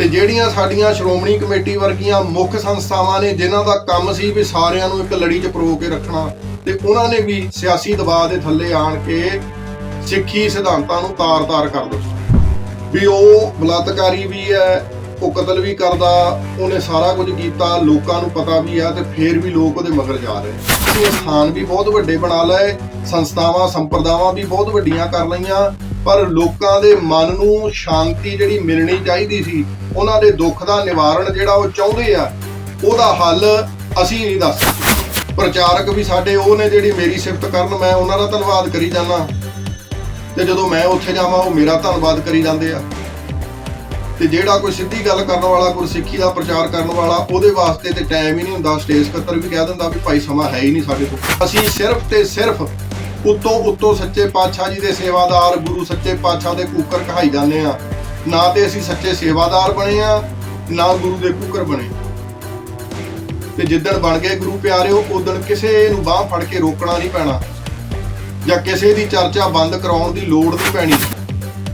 ਤੇ ਜਿਹੜੀਆਂ ਸਾਡੀਆਂ ਸ਼੍ਰੋਮਣੀ ਕਮੇਟੀ ਵਰਗੀਆਂ ਮੁੱਖ ਸੰਸਥਾਵਾਂ ਨੇ, ਜਿਨ੍ਹਾਂ ਦਾ ਕੰਮ ਸੀ ਵੀ ਸਾਰਿਆਂ ਨੂੰ ਇੱਕ ਲੜੀ 'ਚ ਪਰੋ ਕੇ ਰੱਖਣਾ, ਤੇ ਉਹਨਾਂ ਨੇ ਵੀ ਸਿਆਸੀ ਦਬਾਅ ਦੇ ਥੱਲੇ ਆਣ ਕੇ ਸਿੱਖੀ ਸਿਧਾਂਤਾਂ ਨੂੰ ਤਾਰ-ਤਾਰ ਕਰ ਦਿੱਤਾ। ਵੀ ਉਹ ਬਲਾਤਕਾਰੀ ਵੀ ਹੈ, ਉਹ ਕਤਲ ਵੀ ਕਰਦਾ, ਉਹਨੇ ਸਾਰਾ ਕੁਝ ਕੀਤਾ, ਲੋਕਾਂ ਨੂੰ ਪਤਾ ਵੀ ਆ ਤੇ ਫੇਰ ਵੀ ਲੋਕ ਉਹਦੇ ਮਗਰ ਜਾ ਰਹੇ ਅਸੀਂ ਇਹ ਸਥਾਨ ਵੀ ਬਹੁਤ ਵੱਡੇ ਬਣਾ ਲਏ, ਸੰਸਥਾਵਾਂ, ਸੰਪਰਦਾਵਾਂ ਵੀ ਬਹੁਤ ਵੱਡੀਆਂ ਕਰ ਲਈਆਂ ਪਰ ਲੋਕਾਂ ਦੇ ਮਨ ਨੂੰ ਸ਼ਾਂਤੀ ਜਿਹੜੀ ਮਿਲਣੀ ਚਾਹੀਦੀ ਸੀ, ਉਹਨਾਂ ਦੇ ਦੁੱਖ ਦਾ ਨਿਵਾਰਣ ਜਿਹੜਾ ਉਹ ਚਾਹੁੰਦੇ ਆ, ਉਹਦਾ ਹੱਲ ਅਸੀਂ ਨਹੀਂ ਦੱਸ ਸਕਦੇ। ਪ੍ਰਚਾਰਕ ਵੀ ਸਾਡੇ ਉਹ ਨੇ ਜਿਹੜੀ ਮੇਰੀ ਸਿਫਤ ਕਰਨ, ਮੈਂ ਉਹਨਾਂ ਦਾ ਧੰਨਵਾਦ ਕਰੀ ਜਾਂਦਾ। ਤੇ ਜਦੋਂ ਮੈਂ ਉੱਥੇ ਜਾਵਾਂ, ਉਹ ਮੇਰਾ ਧੰਨਵਾਦ ਕਰੀ ਜਾਂਦੇ ਆ। ਤੇ ਜਿਹੜਾ ਕੋਈ ਸਿੱਧੀ ਗੱਲ ਕਰਨ ਵਾਲਾ, ਗੁਰਸਿੱਖੀ ਦਾ ਪ੍ਰਚਾਰ ਕਰਨ ਵਾਲਾ, ਉਹਦੇ ਵਾਸਤੇ ਤੇ ਟਾਈਮ ਹੀ ਨਹੀਂ ਹੁੰਦਾ। ਸਟੇਜ ਸਕੱਤਰ ਵੀ ਕਹਿ ਦਿੰਦਾ ਵੀ ਭਾਈ ਸਮਾਂ ਹੈ ਹੀ ਨਹੀਂ ਸਾਡੇ ਕੋਲ। ਅਸੀਂ ਸਿਰਫ ਤੇ ਸਿਰਫ ਉੱਤੋਂ ਉੱਤੋਂ ਸੱਚੇ ਪਾਤਸ਼ਾਹ ਜੀ ਦੇ ਸੇਵਾਦਾਰ ਗੁਰੂ ਸੱਚੇ ਪਾਤਸ਼ਾਹ ਦੇ ਕੂਕਰ ਕਹਾਈ ਜਾਂਦੇ ਆ। ਨਾ ਤੇ ਅਸੀਂ ਸੱਚੇ ਸੇਵਾਦਾਰ ਬਣੇ ਆ, ਨਾ ਗੁਰੂ ਦੇ ਕੂਕਰ ਬਣੇ। ਤੇ ਜਿੱਦਣ ਬਣ ਗਏ ਗੁਰੂ ਪਿਆਰਿਓ ਉਦੋਂ ਕਿਸੇ ਨੂੰ ਬਾਹ ਫੜ ਕੇ ਰੋਕਣਾ ਨਹੀਂ ਪੈਣਾ। ਜਾਂ ਕਿਸੇ ਦੀ ਚਰਚਾ ਬੰਦ ਕਰਾਉਣ ਦੀ ਲੋੜ ਨਹੀਂ ਪੈਣੀ।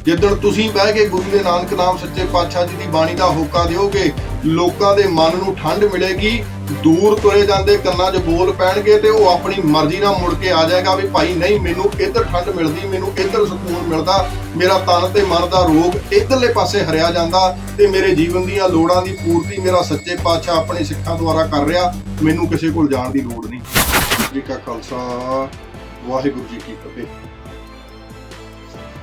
ਜਿੱਦਣ ਤੁਸੀਂ ਬਹਿ ਕੇ ਗੁਰੂ ਦੇ ਨਾਨਕ ਨਾਮ ਸੱਚੇ ਪਾਤਸ਼ਾਹ ਜੀ ਦੀ ਬਾਣੀ ਦਾ ਹੋਕਾ ਦਿਓਗੇ, ਲੋਕਾਂ ਦੇ ਮਨ ਨੂੰ ਠੰਡ ਮਿਲੇਗੀ ਦੂਰ ਤੁਰੇ ਜਾਂਦੇ ਕੰਨਾਂ 'ਚ ਬੋਲ ਪੈਣਗੇ ਤੇ ਉਹ ਆਪਣੀ ਮਰਜ਼ੀ ਨਾਲ ਮੁੜ ਕੇ ਆ ਜਾਏਗਾ ਵੀ ਭਾਈ ਨਹੀਂ, ਮੈਨੂੰ ਇੱਧਰ ਠੰਡ ਮਿਲਦੀ, ਮੈਨੂੰ ਇੱਧਰ ਸਕੂਨ ਮਿਲਦਾ, ਮੇਰਾ ਤਨ ਤੇ ਮਨ ਦਾ ਰੋਗ ਇੱਧਰਲੇ ਪਾਸੇ ਹਰਿਆ ਜਾਂਦਾ ਤੇ ਮੇਰੇ ਜੀਵਨ ਦੀਆਂ ਲੋੜਾਂ ਦੀ ਪੂਰਤੀ ਮੇਰਾ ਸੱਚੇ ਪਾਤਸ਼ਾਹ ਆਪਣੇ ਸਿੱਖਾਂ ਦੁਆਰਾ ਕਰ ਰਿਹਾ, ਮੈਨੂੰ ਕਿਸੇ ਕੋਲ ਜਾਣ ਦੀ ਲੋੜ ਨਹੀਂ। ਜੀ ਕਾ ਖਾਲਸਾ, ਵਾਹਿਗੁਰੂ ਜੀ ਕੀ ਫਤਿਹ।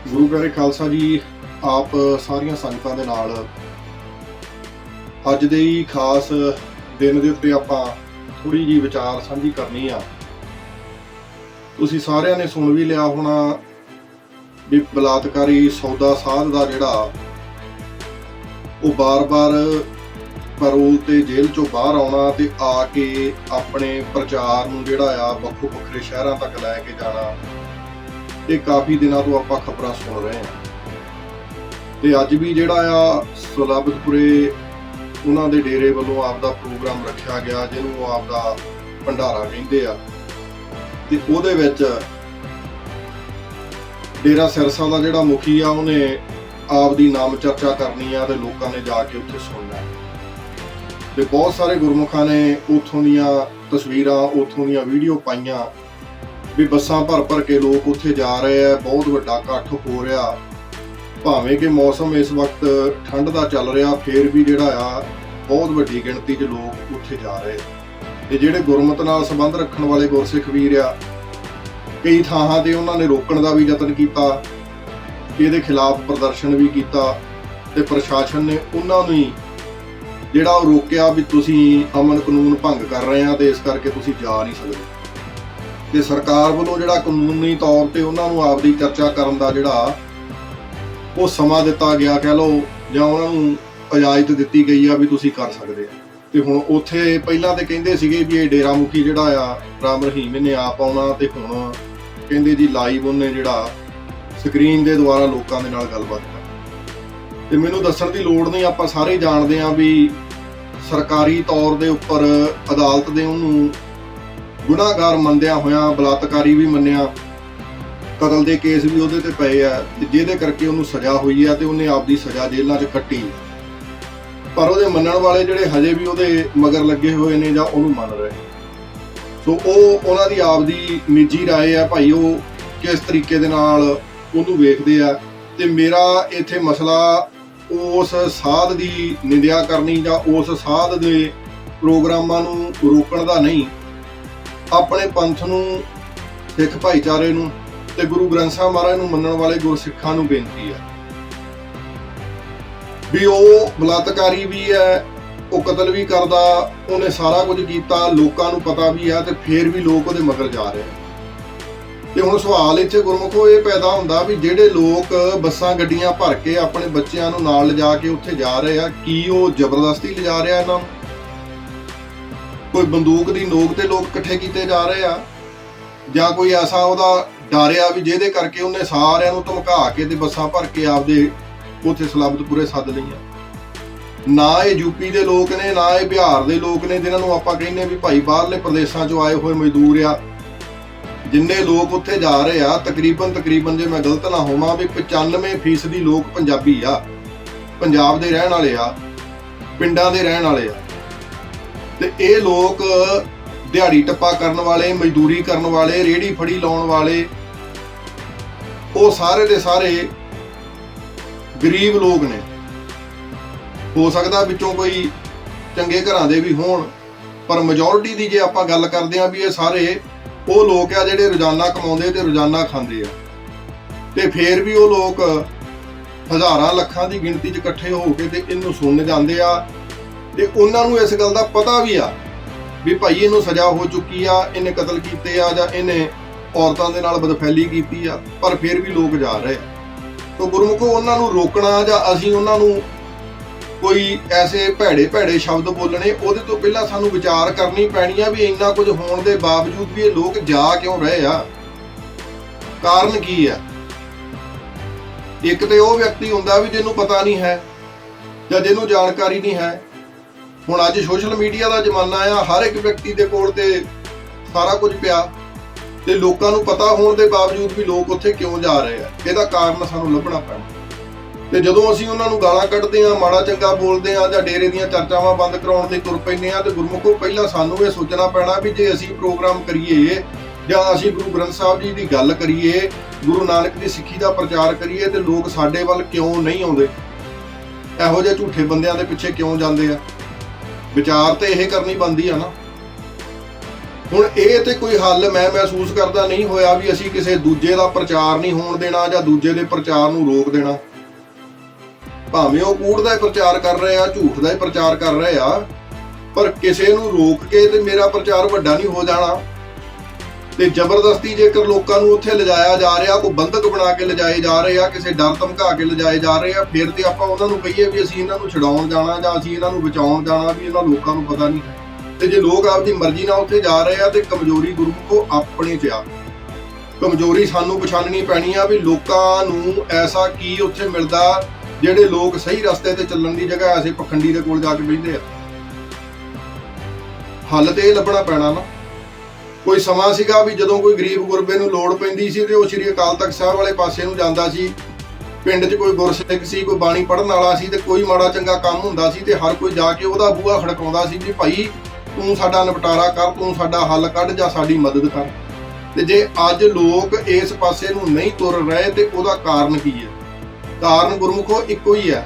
ਗੁਰੂ ਪਿਆਰੇ ਖਾਲਸਾ ਜੀ, ਆਪ ਸਾਰੀਆਂ ਸੰਗਤਾਂ ਦੇ ਨਾਲ ਅੱਜ ਦੇ ਹੀ ਖਾਸ ਦਿਨ ਦੇ ਉੱਤੇ ਆਪਾਂ ਥੋੜੀ ਜੀ ਵਿਚਾਰ ਸਾਂਝੀ ਕਰਨੀ ਆ। ਤੁਸੀਂ ਸਾਰਿਆਂ ਨੇ ਸੁਣ ਵੀ ਲਿਆ ਹੋਣਾ ਵੀ ਬਲਾਤਕਾਰੀ ਸੌਦਾ ਸਾਧ ਦਾ ਜਿਹੜਾ, ਉਹ ਬਾਰ-ਬਾਰ ਪਰੋਲ ਤੇ ਜੇਲ੍ਹ ਚੋਂ ਬਾਹਰ ਆਉਣਾ ਤੇ ਆ ਕੇ ਆਪਣੇ ਪ੍ਰਚਾਰ ਨੂੰ ਜਿਹੜਾ ਆ ਵੱਖੋ ਵੱਖਰੇ ਸ਼ਹਿਰਾਂ ਤੱਕ ਲੈ ਕੇ ਜਾਣਾ, ਇਹ ਕਾਫੀ ਦਿਨਾਂ ਤੋਂ ਆਪਾਂ ਖਬਰਾਂ ਸੁਣ ਰਹੇ ਹਾਂ। ਤੇ ਅੱਜ ਵੀ ਜਿਹੜਾ ਆ ਸੁਲਭਤਪੁਰੇ ਉਹਨਾਂ ਦੇ ਡੇਰੇ ਵੱਲੋਂ ਆਪਦਾ ਪ੍ਰੋਗਰਾਮ ਰੱਖਿਆ ਗਿਆ, ਜਿਹਨੂੰ ਉਹ ਆਪਦਾ ਭੰਡਾਰਾ ਕਹਿੰਦੇ ਆ। ਤੇ ਉਹਦੇ ਵਿੱਚ ਡੇਰਾ ਸਿਰਸਾ ਦਾ ਜਿਹੜਾ ਮੁਖੀ ਆ, ਉਹਨੇ ਆਪ ਦੀ ਨਾਮ ਚਰਚਾ ਕਰਨੀ ਆ ਤੇ ਲੋਕਾਂ ਨੇ ਜਾ ਕੇ ਉੱਥੇ ਸੁਣਨਾ। ਤੇ ਬਹੁਤ ਸਾਰੇ ਗੁਰਮੁਖਾਂ ਨੇ ਉੱਥੋਂ ਦੀਆਂ ਤਸਵੀਰਾਂ, ਉੱਥੋਂ ਦੀਆਂ ਵੀਡੀਓ ਪਾਈਆਂ ਵੀ ਬੱਸਾਂ ਭਰ ਭਰ ਕੇ ਲੋਕ ਉੱਥੇ ਜਾ ਰਹੇ ਆ, ਬਹੁਤ ਵੱਡਾ ਇਕੱਠ ਹੋ ਰਿਹਾ। ਭਾਵੇਂ ਕਿ ਮੌਸਮ ਇਸ ਵਕਤ ਠੰਡ ਦਾ ਚੱਲ ਰਿਹਾ, ਫੇਰ ਵੀ ਜਿਹੜਾ ਆ, ਬਹੁਤ ਵੱਡੀ ਗਿਣਤੀ 'ਚ ਲੋਕ ਉੱਥੇ ਜਾ ਰਹੇ ਆ। ਤੇ ਜਿਹੜੇ ਗੁਰਮਤ ਨਾਲ ਸੰਬੰਧ ਰੱਖਣ ਵਾਲੇ ਗੁਰਸਿੱਖ ਵੀਰ ਆ, ਕਈ ਥਾਵਾਂ ਤੇ ਉਹਨਾਂ ਨੇ ਰੋਕਣ ਦਾ ਵੀ ਯਤਨ ਕੀਤਾ, ਇਹਦੇ ਖਿਲਾਫ ਪ੍ਰਦਰਸ਼ਨ ਵੀ ਕੀਤਾ ਤੇ ਪ੍ਰਸ਼ਾਸਨ ਨੇ ਉਹਨਾਂ ਨੂੰ ਹੀ ਜਿਹੜਾ ਉਹ ਰੋਕਿਆ ਵੀ ਤੁਸੀਂ ਅਮਨ ਕਾਨੂੰਨ ਭੰਗ ਕਰ ਰਹੇ ਆ ਤੇ ਇਸ ਕਰਕੇ ਤੁਸੀਂ ਜਾ ਨਹੀਂ ਸਕਦੇ ਤੇ ਸਰਕਾਰ ਵੱਲੋਂ ਜਿਹੜਾ ਕਾਨੂੰਨੀ ਤੌਰ ਤੇ ਉਹਨਾਂ ਨੂੰ ਆਪਦੀ ਚਰਚਾ ਕਰਨ ਦਾ ਜਿਹੜਾ ਉਹ ਸਮਾਂ ਦਿੱਤਾ ਗਿਆ, ਕਹਿ ਲਓ, ਜਾਂ ਉਹਨਾਂ ਨੂੰ ਇਜਾਜ਼ਤ ਦਿੱਤੀ ਗਈ ਆ ਵੀ ਤੁਸੀਂ ਕਰ ਸਕਦੇ ਆ। ਤੇ ਹੁਣ ਉੱਥੇ ਪਹਿਲਾਂ ਤੇ ਕਹਿੰਦੇ ਸੀਗੇ ਵੀ ਇਹ ਡੇਰਾ ਮੁਖੀ ਜਿਹੜਾ ਆ, ਰਾਮ ਰਹੀਮ ਨੇ ਆਪ ਆਉਣਾ ਤੇ ਹੁਣ ਕਹਿੰਦੇ ਜੀ ਲਾਈਵ ਉਹਨੇ ਜਿਹੜਾ ਸਕਰੀਨ ਦੇ ਦੁਆਰਾ ਲੋਕਾਂ ਦੇ ਨਾਲ ਗੱਲਬਾਤ ਕਰ ਤੇ ਮੈਨੂੰ ਦੱਸਣ ਦੀ ਲੋੜ ਨਹੀਂ, ਆਪਾਂ ਸਾਰੇ ਜਾਣਦੇ ਆ ਵੀ ਸਰਕਾਰੀ ਤੌਰ ਦੇ ਉੱਪਰ ਅਦਾਲਤ ਦੇ ਉਹਨੂੰ ਗੁਨਾਹਗਾਰ ਮੰਨਦਿਆਂ ਹੋਇਆ, ਬਲਾਤਕਾਰੀ ਵੀ ਮੰਨਿਆ। ਕਤਲ ਦੇ ਕੇਸ ਵੀ ਉਹਦੇ ਤੇ ਪਏ ਆ ਤੇ ਜਿਹਦੇ ਕਰਕੇ ਉਹਨੂੰ ਸਜ਼ਾ ਹੋਈ ਆ ਤੇ ਉਹਨੇ ਆਪਦੀ ਸਜ਼ਾ ਜੇਲ੍ਹਾਂ 'ਚ ਕੱਟੀ ਪਰ ਉਹਦੇ ਮੰਨਣ ਵਾਲੇ ਜਿਹੜੇ ਹਜੇ ਵੀ ਉਹਦੇ ਮਗਰ ਲੱਗੇ ਹੋਏ ਨੇ ਜਾਂ ਉਹਨੂੰ ਮੰਨ ਰਹੇ ਸੋ ਉਹ ਉਹਨਾਂ ਦੀ ਆਪਦੀ ਨਿੱਜੀ رائے ਆ ਭਾਈ ਉਹ ਕਿਸ ਤਰੀਕੇ ਦੇ ਨਾਲ ਉਹਨੂੰ ਵੇਖਦੇ ਆ ਤੇ ਮੇਰਾ ਇੱਥੇ ਮਸਲਾ ਉਸ ਸਾਧ ਦੀ ਨਿੰਦਿਆ ਕਰਨੀ ਜਾਂ ਉਸ ਸਾਧ ਦੇ ਪ੍ਰੋਗਰਾਮਾਂ ਨੂੰ ਰੋਕਣ ਦਾ ਨਹੀਂ ਆਪਣੇ ਪੰਥ ਨੂੰ ਸਿੱਖ ਭਾਈਚਾਰੇ ਨੂੰ ਤੇ ਗੁਰੂ ਗ੍ਰੰਥ ਸਾਹਿਬ ਮਹਾਰਾਜ ਨੂੰ ਮੰਨਣ ਵਾਲੇ ਗੁਰਸਿੱਖਾਂ ਨੂੰ ਬੇਨਤੀ ਹੈ ਵੀ ਉਹ ਬਲਾਤਕਾਰੀ ਵੀ ਹੈ, ਉਹ ਕਤਲ ਵੀ ਕਰਦਾ, ਉਹਨੇ ਸਾਰਾ ਕੁਝ ਕੀਤਾ, ਲੋਕਾਂ ਨੂੰ ਪਤਾ ਵੀ ਹੈ ਤੇ ਫੇਰ ਵੀ ਲੋਕ ਉਹਦੇ ਮਗਰ ਜਾ ਰਹੇ ਤੇ ਹੁਣ ਸਵਾਲ ਇੱਥੇ ਗੁਰਮੁਖੋ ਇਹ ਪੈਦਾ ਹੁੰਦਾ ਵੀ ਜਿਹੜੇ ਲੋਕ ਬੱਸਾਂ, ਗੱਡੀਆਂ ਭਰ ਕੇ ਆਪਣੇ ਬੱਚਿਆਂ ਨੂੰ ਨਾਲ ਲਿਜਾ ਕੇ ਉੱਥੇ ਜਾ ਰਹੇ ਆ, ਕੀ ਉਹ ਜ਼ਬਰਦਸਤੀ ਲਿਜਾ ਰਿਹਾ ਇਹਨਾਂ ਨੂੰ? ਕੋਈ ਬੰਦੂਕ ਦੀ ਨੋਕ ਤੇ ਲੋਕ ਇਕੱਠੇ ਕੀਤੇ ਜਾ ਰਹੇ ਆ, ਜਾਂ ਕੋਈ ਐਸਾ ਉਹਦਾ ਡਰਿਆ ਵੀ ਜਿਹਦੇ ਕਰਕੇ ਉਹਨੇ ਸਾਰਿਆਂ ਨੂੰ ਧਮਕਾ ਕੇ ਤੇ ਬੱਸਾਂ ਭਰ ਕੇ ਆਪਦੇ ਉੱਥੇ ਸਲਾਬਤਪੁਰੇ ਸੱਦ ਲਈਆਂ। ਨਾ ਇਹ ਯੂਪੀ ਦੇ ਲੋਕ ਨੇ, ਨਾ ਇਹ ਬਿਹਾਰ ਦੇ ਲੋਕ ਨੇ, ਜਿਨ੍ਹਾਂ ਨੂੰ ਆਪਾਂ ਕਹਿੰਦੇ ਵੀ ਭਾਈ ਬਾਹਰਲੇ ਪ੍ਰਦੇਸ਼ਾਂ ਚੋਂ ਆਏ ਹੋਏ ਮਜ਼ਦੂਰ ਆ, ਜਿੰਨੇ ਲੋਕ ਉੱਥੇ ਜਾ ਰਹੇ ਆ, ਤਕਰੀਬਨ ਤਕਰੀਬਨ ਜੇ ਮੈਂ ਗਲਤ ਨਾ ਹੋਵਾਂ ਵੀ 95% ਲੋਕ ਪੰਜਾਬੀ ਆ, ਪੰਜਾਬ ਦੇ ਰਹਿਣ ਵਾਲੇ ਆ, ਪਿੰਡਾਂ ਦੇ ਰਹਿਣ ਵਾਲੇ ਆ। ਤੇ ਇਹ ਲੋਕ ਦਿਹਾੜੀ ਟੱਪਾ ਕਰਨ ਵਾਲੇ, ਮਜ਼ਦੂਰੀ ਕਰਨ ਵਾਲੇ ਰੇੜੀ ਫੜੀ ਲਾਉਣ ਵਾਲੇ ਉਹ ਸਾਰੇ ਦੇ ਸਾਰੇ ਗਰੀਬ ਲੋਕ ਨੇ। ਹੋ ਸਕਦਾ ਵਿੱਚੋਂ ਕੋਈ ਚੰਗੇ ਘਰਾਂ ਦੇ ਵੀ ਹੋਣ, ਪਰ ਮੈਜੋਰਿਟੀ ਦੀ ਜੇ ਆਪਾਂ ਗੱਲ ਕਰਦੇ ਆਂ ਵੀ ਇਹ ਸਾਰੇ ਉਹ ਲੋਕ ਆ ਜਿਹੜੇ ਰੋਜ਼ਾਨਾ ਕਮਾਉਂਦੇ ਤੇ ਰੋਜ਼ਾਨਾ ਖਾਂਦੇ ਆ। ਤੇ ਫੇਰ ਵੀ ਉਹ ਲੋਕ ਹਜ਼ਾਰਾਂ ਲੱਖਾਂ ਦੀ ਗਿਣਤੀ 'ਚ ਇਕੱਠੇ ਹੋ ਕੇ ਤੇ ਇਹਨੂੰ ਸੁਣਨ ਜਾਂਦੇ ਆ। ਤੇ ਉਹਨਾਂ ਨੂੰ ਇਸ ਗੱਲ ਦਾ ਪਤਾ ਵੀ ਆ ਵੀ ਭਾਈ ਇਹਨੂੰ ਸਜ਼ਾ ਹੋ ਚੁੱਕੀ ਆ, ਇਹਨੇ ਕਤਲ ਕੀਤੇ ਆ ਜਾਂ ਇਹਨੇ ਔਰਤਾਂ ਦੇ ਨਾਲ ਬਦਫੈਲੀ ਕੀਤੀ ਆ, ਪਰ ਫਿਰ ਵੀ ਲੋਕ ਜਾ ਰਹੇ ਆ। ਗੁਰਮੁਖੋ ਉਹਨਾਂ ਨੂੰ ਰੋਕਣਾ ਜਾਂ ਅਸੀਂ ਉਹਨਾਂ ਨੂੰ ਕੋਈ ਐਸੇ ਭੈੜੇ ਭੈੜੇ ਸ਼ਬਦ ਬੋਲਣੇ, ਉਹਦੇ ਤੋਂ ਪਹਿਲਾਂ ਸਾਨੂੰ ਵਿਚਾਰ ਕਰਨੀ ਪੈਣੀ ਆ ਵੀ ਇੰਨਾ ਕੁਝ ਹੋਣ ਦੇ ਬਾਵਜੂਦ ਵੀ ਇਹ ਲੋਕ ਜਾ ਕਿਉਂ ਰਹੇ ਆ? ਕਾਰਨ ਕੀ ਆ? ਇੱਕ ਤੇ ਉਹ ਵਿਅਕਤੀ ਹੁੰਦਾ ਵੀ ਜਿਹਨੂੰ ਪਤਾ ਨਹੀਂ ਹੈ ਜਾਂ ਜਿਹਨੂੰ ਜਾਣਕਾਰੀ ਨਹੀਂ ਹੈ। ਹੁਣ ਅੱਜ ਸੋਸ਼ਲ ਮੀਡੀਆ ਦਾ ਜ਼ਮਾਨਾ ਆ, ਹਰ ਇੱਕ ਵਿਅਕਤੀ ਦੇ ਕੋਲ ਤੇ ਸਾਰਾ ਕੁਝ ਪਿਆ। ਤੇ ਲੋਕਾਂ ਨੂੰ ਪਤਾ ਹੋਣ ਦੇ ਬਾਵਜੂਦ ਵੀ ਲੋਕ ਉੱਥੇ ਕਿਉਂ ਜਾ ਰਹੇ ਆ? ਇਹਦਾ ਕਾਰਨ ਸਾਨੂੰ ਲੱਭਣਾ ਪੈਣਾ। ਤੇ ਜਦੋਂ ਅਸੀਂ ਉਹਨਾਂ ਨੂੰ ਗਾਲਾਂ ਕੱਢਦੇ ਆ ਮਾੜਾ ਚੰਗਾ ਬੋਲਦੇ ਆ ਜਾਂ ਡੇਰੇ ਦੀਆਂ ਚਰਚਾਵਾਂ ਬੰਦ ਕਰਾਉਣ ਦੇ ਤੁਰ ਪੈਂਦੇ ਆ ਤੇ ਗੁਰਮੁਖੋ, ਪਹਿਲਾਂ ਸਾਨੂੰ ਇਹ ਸੋਚਣਾ ਪੈਣਾ ਵੀ ਜੇ ਅਸੀਂ ਪ੍ਰੋਗਰਾਮ ਕਰੀਏ ਜਾਂ ਅਸੀਂ ਗੁਰੂ ਗ੍ਰੰਥ ਸਾਹਿਬ ਜੀ ਦੀ ਗੱਲ ਕਰੀਏ, ਗੁਰੂ ਨਾਨਕ ਦੀ ਸਿੱਖੀ ਦਾ ਪ੍ਰਚਾਰ ਕਰੀਏ ਤੇ ਲੋਕ ਸਾਡੇ ਵੱਲ ਕਿਉਂ ਨਹੀਂ ਆਉਂਦੇ? ਇਹੋ ਜਿਹੇ ਝੂਠੇ ਬੰਦਿਆਂ ਦੇ ਪਿੱਛੇ ਕਿਉਂ ਜਾਂਦੇ ਆ? ਵਿਚਾਰ ਤੇ ਇਹ ਕਰਨੀ ਬੰਦੀ ਆ ਨਾ। ਹੁਣ ਇਹ ਤੇ ਕੋਈ ਹੱਲ ਮੈਂ ਮਹਿਸੂਸ ਕਰਦਾ ਨਹੀਂ ਹੋਇਆ ਵੀ ਅਸੀਂ ਕਿਸੇ ਦੂਜੇ ਦਾ ਪ੍ਰਚਾਰ ਨਹੀਂ ਹੋਣ ਦੇਣਾ ਜਾਂ ਦੂਜੇ ਦੇ ਪ੍ਰਚਾਰ ਨੂੰ ਰੋਕ ਦੇਣਾ। ਭਾਵੇਂ ਉਹ ਕੂੜ ਦਾ ਹੀ ਪ੍ਰਚਾਰ ਕਰ ਰਹੇ ਆ, ਝੂਠ ਦਾ ਹੀ ਪ੍ਰਚਾਰ ਕਰ ਰਹੇ ਆ, ਪਰ ਕਿਸੇ ਨੂੰ ਰੋਕ ਕੇ ਤੇ ਮੇਰਾ ਪ੍ਰਚਾਰ ਵੱਡਾ ਨਹੀਂ ਹੋ ਜਾਣਾ। ਤੇ ਜ਼ਬਰਦਸਤੀ ਜੇਕਰ ਲੋਕਾਂ ਨੂੰ ਉੱਥੇ ਲਿਜਾਇਆ ਜਾ ਰਿਹਾ, ਕੋਈ ਬੰਧਕ ਬਣਾ ਕੇ ਲਿਜਾਏ ਜਾ ਰਹੇ ਆ, ਕਿਸੇ ਡਰ ਧਮਕਾ ਕੇ ਲਿਜਾਏ ਜਾ ਰਹੇ ਆ, ਫਿਰ ਤੇ ਆਪਾਂ ਉਹਨਾਂ ਨੂੰ ਕਹੀਏ ਵੀ ਅਸੀਂ ਇਹਨਾਂ ਨੂੰ ਛਡਾਉਣ ਜਾਣਾ ਜਾਂ ਅਸੀਂ ਇਹਨਾਂ ਨੂੰ ਬਚਾਉਣ ਜਾਣਾ, ਵੀ ਇਹਨਾਂ ਲੋਕਾਂ ਨੂੰ ਪਤਾ ਨਹੀਂ। ਤੇ ਜੇ ਲੋਕ ਆਪਦੀ ਮਰਜ਼ੀ ਨਾਲ ਉੱਥੇ ਜਾ ਰਹੇ ਆ ਤੇ ਕਮਜ਼ੋਰੀ ਗੁਰੂ ਕੋ ਆਪਣੇ ਚ ਆ। ਕਮਜ਼ੋਰੀ ਸਾਨੂੰ ਪਛਾਣਨੀ ਪੈਣੀ ਆ ਵੀ ਲੋਕਾਂ ਨੂੰ ਐਸਾ ਕੀ ਉੱਥੇ ਮਿਲਦਾ ਜਿਹੜੇ ਲੋਕ ਸਹੀ ਰਸਤੇ ਤੇ ਚੱਲਣ ਦੀ ਜਗ੍ਹਾ ਐਸੇ ਪਖੰਡੀ ਦੇ ਕੋਲ ਜਾ ਕੇ ਬੈਠਦੇ ਆ। ਹੱਲ ਤੇ ਇਹ ਲੱਭਣਾ ਪੈਣਾ ਨਾ। ਕੋਈ ਸਮਾਂ ਸੀਗਾ ਵੀ ਜਦੋਂ ਕੋਈ ਗਰੀਬ ਗੁਰਬੇ ਨੂੰ ਲੋੜ ਪੈਂਦੀ ਸੀ ਤੇ ਉਹ ਸ੍ਰੀ ਅਕਾਲ ਤਖਤ ਸਾਹਿਬ ਵਾਲੇ ਪਾਸੇ ਨੂੰ ਜਾਂਦਾ ਸੀ। ਪਿੰਡ 'ਚ ਕੋਈ ਗੁਰਸਿੱਖ ਸੀ, ਕੋਈ ਬਾਣੀ ਪੜਨ ਵਾਲਾ ਸੀ ਤੇ ਕੋਈ ਮਾੜਾ ਚੰਗਾ ਕੰਮ ਹੁੰਦਾ ਸੀ ਤੇ ਹਰ ਕੋਈ ਜਾ ਕੇ ਉਹਦਾ ਬੂਹਾ ਖੜਕਾਉਂਦਾ ਸੀ ਵੀ ਭਾਈ ਤੂੰ ਸਾਡਾ ਨਿਪਟਾਰਾ ਕਰ, ਤੂੰ ਸਾਡਾ ਹੱਲ ਕੱਢ ਜਾਂ ਸਾਡੀ ਮਦਦ ਕਰ। ਤੇ ਜੇ ਅੱਜ ਲੋਕ ਇਸ ਪਾਸੇ ਨੂੰ ਨਹੀਂ ਤੁਰ ਰਹੇ, ਤੇ ਉਹਦਾ ਕਾਰਨ ਕੀ ਹੈ? ਕਾਰਨ ਗੁਰਮੁਖੋ ਇੱਕੋ ਹੀ ਹੈ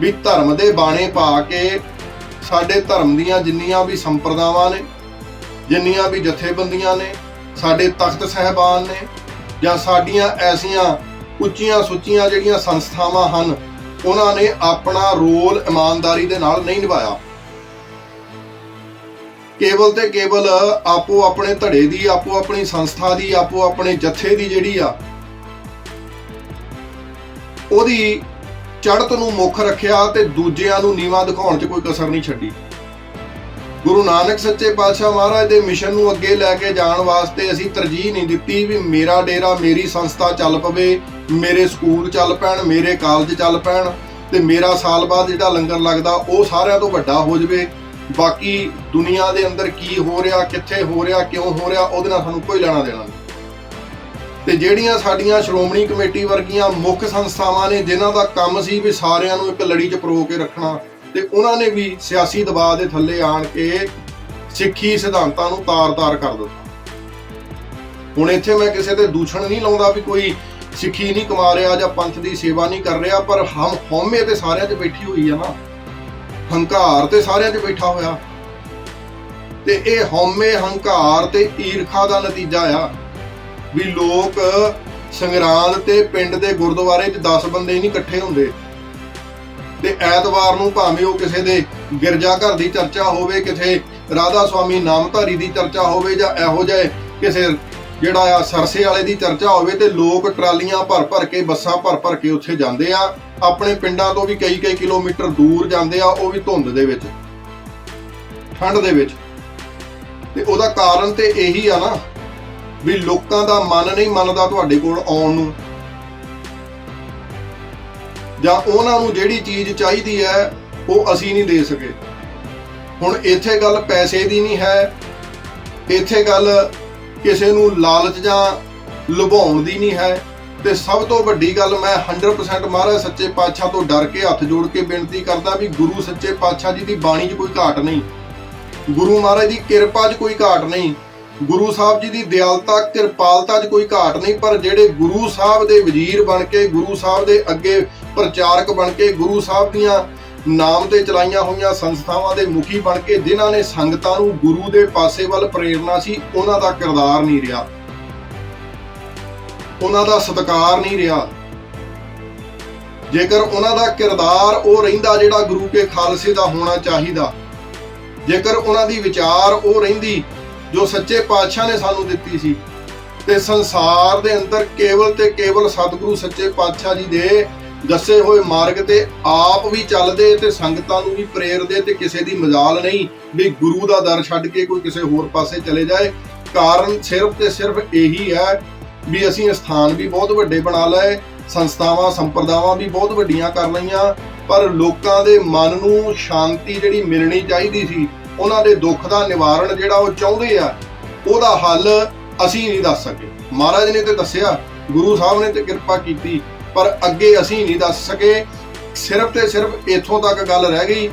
ਵੀ ਧਰਮ ਦੇ ਬਾਣੇ ਪਾ ਕੇ ਸਾਡੇ ਧਰਮ ਦੀਆਂ ਜਿੰਨੀਆਂ ਵੀ ਸੰਪਰਦਾਵਾਂ ਨੇ, ਜਿੰਨੀਆਂ ਵੀ ਜਥੇਬੰਦੀਆਂ ਨੇ, ਸਾਡੇ ਤਖਤ ਸਹਿਬਾਨ ਨੇ, ਜਾਂ ਸਾਡੀਆਂ ਐਸੀਆਂ ਉੱਚੀਆਂ ਸੁੱਚੀਆਂ ਜਿਹੜੀਆਂ ਸੰਸਥਾਵਾਂ ਹਨ, ਉਹਨਾਂ ਨੇ ਆਪਣਾ ਰੋਲ ਇਮਾਨਦਾਰੀ ਦੇ ਨਾਲ ਨਹੀਂ ਨਿਭਾਇਆ। ਕੇਵਲ ਤੇ ਕੇਵਲ ਆਪੋ ਆਪਣੇ ਧੜੇ ਦੀ, ਆਪੋ ਆਪਣੀ ਸੰਸਥਾ ਦੀ, ਆਪੋ ਆਪਣੇ ਜਥੇ ਦੀ ਜਿਹੜੀ ਆ, ਉਹਦੀ ਚੜ੍ਹਤ ਨੂੰ ਮੁੱਖ ਰੱਖਿਆ ਤੇ ਦੂਜਿਆਂ ਨੂੰ ਨੀਵਾ ਦਿਖਾਉਣ 'ਚ ਕੋਈ ਕਸਰ ਨਹੀਂ ਛੱਡੀ। ਗੁਰੂ ਨਾਨਕ ਸੱਚੇ ਪਾਤਸ਼ਾਹ ਮਹਾਰਾਜ ਦੇ ਮਿਸ਼ਨ ਨੂੰ ਅੱਗੇ ਲੈ ਕੇ ਜਾਣ ਵਾਸਤੇ ਅਸੀਂ ਤਰਜੀਹ ਨਹੀਂ ਦਿੱਤੀ ਵੀ ਮੇਰਾ ਡੇਰਾ, ਮੇਰੀ ਸੰਸਥਾ ਚੱਲ ਪਵੇ, ਮੇਰੇ ਸਕੂਲ ਚੱਲ ਪੈਣ, ਮੇਰੇ ਕਾਲਜ ਚੱਲ ਪੈਣ ਤੇ ਮੇਰਾ ਸਾਲ ਬਾਅਦ ਜਿਹੜਾ ਲੰਗਰ ਲੱਗਦਾ, ਉਹ ਸਾਰਿਆਂ ਤੋਂ ਵੱਡਾ ਹੋ ਜਾਵੇ। ਬਾਕੀ ਦੁਨੀਆ ਦੇ ਅੰਦਰ ਕੀ ਹੋ ਰਿਹਾ, ਕਿੱਥੇ ਹੋ ਰਿਹਾ, ਕਿਉਂ ਹੋ ਰਿਹਾ, ਉਹਦੇ ਨਾਲ ਸਾਨੂੰ ਕੋਈ ਲੈਣਾ ਦੇਣਾ ਨਹੀਂ। ਤੇ ਜਿਹੜੀਆਂ ਸਾਡੀਆਂ ਸ਼੍ਰੋਮਣੀ ਕਮੇਟੀ ਵਰਗੀਆਂ ਮੁੱਖ ਸੰਸਥਾਵਾਂ ਨੇ, ਜਿਨ੍ਹਾਂ ਦਾ ਕੰਮ ਸੀ ਵੀ ਸਾਰਿਆਂ ਨੂੰ ਇੱਕ ਲੜੀ 'ਚ ਪਰੋ ਕੇ ਰੱਖਣਾ, ਤੇ ਉਹਨਾਂ ਨੇ ਵੀ ਸਿਆਸੀ ਦਬਾਅ ਦੇ ਥੱਲੇ ਆਣ ਕੇ ਸਿੱਖੀ ਸਿਧਾਂਤਾਂ ਨੂੰ ਤਾਰ-ਤਾਰ ਕਰ ਦਿੱਤਾ। ਹੁਣ ਇੱਥੇ ਮੈਂ ਕਿਸੇ ਤੇ ਦੂਸ਼ਣ ਨਹੀਂ ਲਾਉਂਦਾ ਵੀ ਕੋਈ ਸਿੱਖੀ ਨਹੀਂ ਕਮਾ ਰਿਹਾ ਜਾਂ ਪੰਥ ਦੀ ਸੇਵਾ ਨਹੀਂ ਕਰ ਰਿਹਾ, ਪਰ ਹਮ ਹਉਮੈ ਤੇ ਸਾਰਿਆਂ 'ਚ ਬੈਠੀ ਹੋਈ ਆ ਨਾ। ਹੰਕਾਰ ਤੇ ਸਾਰਿਆਂ 'ਚ ਬੈਠਾ ਹੋਇਆ। ਤੇ ਇਹ ਹਉਮੈ ਹੰਕਾਰ ਤੇ ਈਰਖਾ ਦਾ ਨਤੀਜਾ ਆ ਵੀ ਲੋਕ ਸੰਗਰਾਂਦ ਤੇ ਪਿੰਡ ਦੇ ਗੁਰਦੁਆਰੇ 'ਚ 10 ਬੰਦੇ ਨਹੀਂ ਇਕੱਠੇ ਹੁੰਦੇ। ਤੇ ਐਤਵਾਰ ਨੂੰ ਭਾਵੇਂ ਉਹ ਕਿਸੇ ਦੇ ਗਿਰਜਾ ਘਰ ਦੀ ਚਰਚਾ ਹੋਵੇ, ਕਿਸੇ ਰਾਧਾ ਸਵਾਮੀ ਨਾਮਧਾਰੀ ਦੀ ਚਰਚਾ ਹੋਵੇ ਜਾਂ ਇਹੋ ਜਿਹੇ ਕਿਸੇ ਜਿਹੜਾ ਆ ਸਰਸੇ ਵਾਲੇ ਦੀ ਚਰਚਾ ਹੋਵੇ ਤੇ ਲੋਕ ਟਰਾਲੀਆਂ ਭਰ ਭਰ ਕੇ, ਬੱਸਾਂ ਭਰ ਭਰ ਕੇ ਉੱਥੇ ਜਾਂਦੇ ਆ। ਆਪਣੇ ਪਿੰਡਾਂ ਤੋਂ ਵੀ ਕਈ ਕਈ ਕਿਲੋਮੀਟਰ ਦੂਰ ਜਾਂਦੇ ਆ, ਉਹ ਵੀ ਧੁੰਦ ਦੇ ਵਿੱਚ, ਠੰਡ ਦੇ ਵਿੱਚ। ਤੇ ਉਹਦਾ ਕਾਰਨ ਤੇ ਇਹੀ ਆ ਨਾ ਵੀ ਲੋਕਾਂ ਦਾ ਮਨ ਨਹੀਂ ਮੰਨਦਾ ਤੁਹਾਡੇ ਕੋਲ ਆਉਣ ਨੂੰ। ਜਾਂ ਉਹਨਾਂ ਨੂੰ ਜਿਹੜੀ ਚੀਜ਼ ਚਾਹੀਦੀ ਹੈ, ਉਹ ਅਸੀਂ ਨਹੀਂ ਦੇ ਸਕੇ। ਹੁਣ ਇੱਥੇ ਗੱਲ ਪੈਸੇ ਦੀ ਨਹੀਂ ਹੈ, ਇੱਥੇ ਗੱਲ ਕਿਸੇ ਨੂੰ ਲਾਲਚ ਜਾਂ ਲੁਭਾਉਣ ਦੀ ਨਹੀਂ ਹੈ। ਤੇ ਸਭ ਤੋਂ ਵੱਡੀ ਗੱਲ ਮੈਂ 100% ਮਹਾਰਾਜ ਸੱਚੇ ਪਾਤਸ਼ਾਹ ਤੋਂ ਡਰ ਕੇ ਹੱਥ ਜੋੜ ਕੇ ਬੇਨਤੀ ਕਰਦਾ ਵੀ ਗੁਰੂ ਸੱਚੇ ਪਾਤਸ਼ਾਹ ਜੀ ਦੀ ਬਾਣੀ 'ਚ ਕੋਈ ਘਾਟ ਨਹੀਂ। ਗੁਰੂ ਮਹਾਰਾਜ ਦੀ ਕਿਰਪਾ 'ਚ ਕੋਈ ਘਾਟ ਨਹੀਂ। ਗੁਰੂ ਸਾਹਿਬ ਜੀ ਦੀ ਦਿਆਲਤਾ, ਕਿਰਪਾਲਤਾ 'ਚ ਕੋਈ ਘਾਟ ਨਹੀਂ, ਪਰ ਜਿਹੜੇ ਗੁਰੂ ਸਾਹਿਬ ਦੇ ਵਜ਼ੀਰ ਬਣ ਕੇ, ਗੁਰੂ ਸਾਹਿਬ ਦੇ ਅੱਗੇ ਪ੍ਰਚਾਰਕ ਬਣ ਕੇ, ਗੁਰੂ ਸਾਹਿਬ ਦੀਆਂ ਨਾਮ ਤੇ ਚਲਾਈਆਂ ਹੋਈਆਂ ਸੰਸਥਾਵਾਂ ਦੇ ਮੁਖੀ ਬਣ ਕੇ, ਜਿਨ੍ਹਾਂ ਨੇ ਸੰਗਤਾਂ ਨੂੰ ਗੁਰੂ ਦੇ ਪਾਸੇ ਵੱਲ ਪ੍ਰੇਰਣਾ ਸੀ, ਉਹਨਾਂ ਦਾ ਕਿਰਦਾਰ ਨਹੀਂ ਰਿਹਾ। ਉਹਨਾਂ ਦਾ ਸਤਕਾਰ ਨਹੀਂ ਰਿਹਾ। ਜੇਕਰ ਉਹਨਾਂ ਦਾ ਕਿਰਦਾਰ ਉਹ ਰਹਿੰਦਾ ਜਿਹੜਾ ਗੁਰੂ ਕੇ ਖਾਲਸੇ ਦਾ ਹੋਣਾ ਚਾਹੀਦਾ। ਜੇਕਰ ਉਹਨਾਂ ਦੀ ਵਿਚਾਰ ਉਹ ਰਹਿੰਦੀ ਜੋ ਸੱਚੇ ਪਾਤਸ਼ਾਹ ਨੇ ਸਾਨੂੰ ਦਿੱਤੀ ਸੀ। ਤੇ ਸੰਸਾਰ ਦੇ ਅੰਦਰ ਕੇਵਲ ਤੇ ਕੇਵਲ ਸਤਿਗੁਰੂ ਸੱਚੇ ਪਾਤਸ਼ਾਹ ਜੀ ਦੇ ਦੱਸੇ ਹੋਏ ਮਾਰਗ ਤੇ ਆਪ ਵੀ ਚੱਲਦੇ ਤੇ ਸੰਗਤਾਂ ਨੂੰ ਵੀ ਪ੍ਰੇਰਦੇ ਤੇ ਕਿਸੇ ਦੀ ਮਜਾਲ ਨਹੀਂ ਵੀ ਗੁਰੂ ਦਾ ਦਰ ਛੱਡ ਕੇ ਕੋਈ ਕਿਸੇ ਹੋਰ ਪਾਸੇ ਚਲੇ ਜਾਏ। ਕਾਰਨ ਸਿਰਫ ਤੇ ਸਿਰਫ ਇਹੀ ਹੈ ਵੀ ਅਸੀਂ ਸਥਾਨ ਵੀ ਬਹੁਤ ਵੱਡੇ ਬਣਾ ਲਏ ਸੰਸਥਾਵਾਂ, ਸੰਪਰਦਾਵਾਂ ਵੀ ਬਹੁਤ ਵੱਡੀਆਂ ਕਰ ਲਈਆਂ, ਪਰ ਲੋਕਾਂ ਦੇ ਮਨ ਨੂੰ ਸ਼ਾਂਤੀ ਜਿਹੜੀ ਮਿਲਣੀ ਚਾਹੀਦੀ ਸੀ, ਉਹਨਾਂ ਦੇ ਦੁੱਖ ਦਾ ਨਿਵਾਰਣ ਜਿਹੜਾ ਉਹ ਚਾਹੁੰਦੇ ਆ, ਉਹਦਾ ਹੱਲ ਅਸੀਂ ਨਹੀਂ ਦੱਸ ਸਕੇ। ਮਹਾਰਾਜ ਨੇ ਤੇ ਦੱਸਿਆ, ਗੁਰੂ ਸਾਹਿਬ ਨੇ ਤੇ ਕਿਰਪਾ ਕੀਤੀ, ਪਰ ਅੱਗੇ ਅਸੀਂ ਨਹੀਂ ਦੱਸ ਸਕੇ। ਸਿਰਫ ਤੇ ਸਿਰਫ ਇੱਥੋਂ ਤੱਕ ਗੱਲ ਰਹਿ ਗਈ,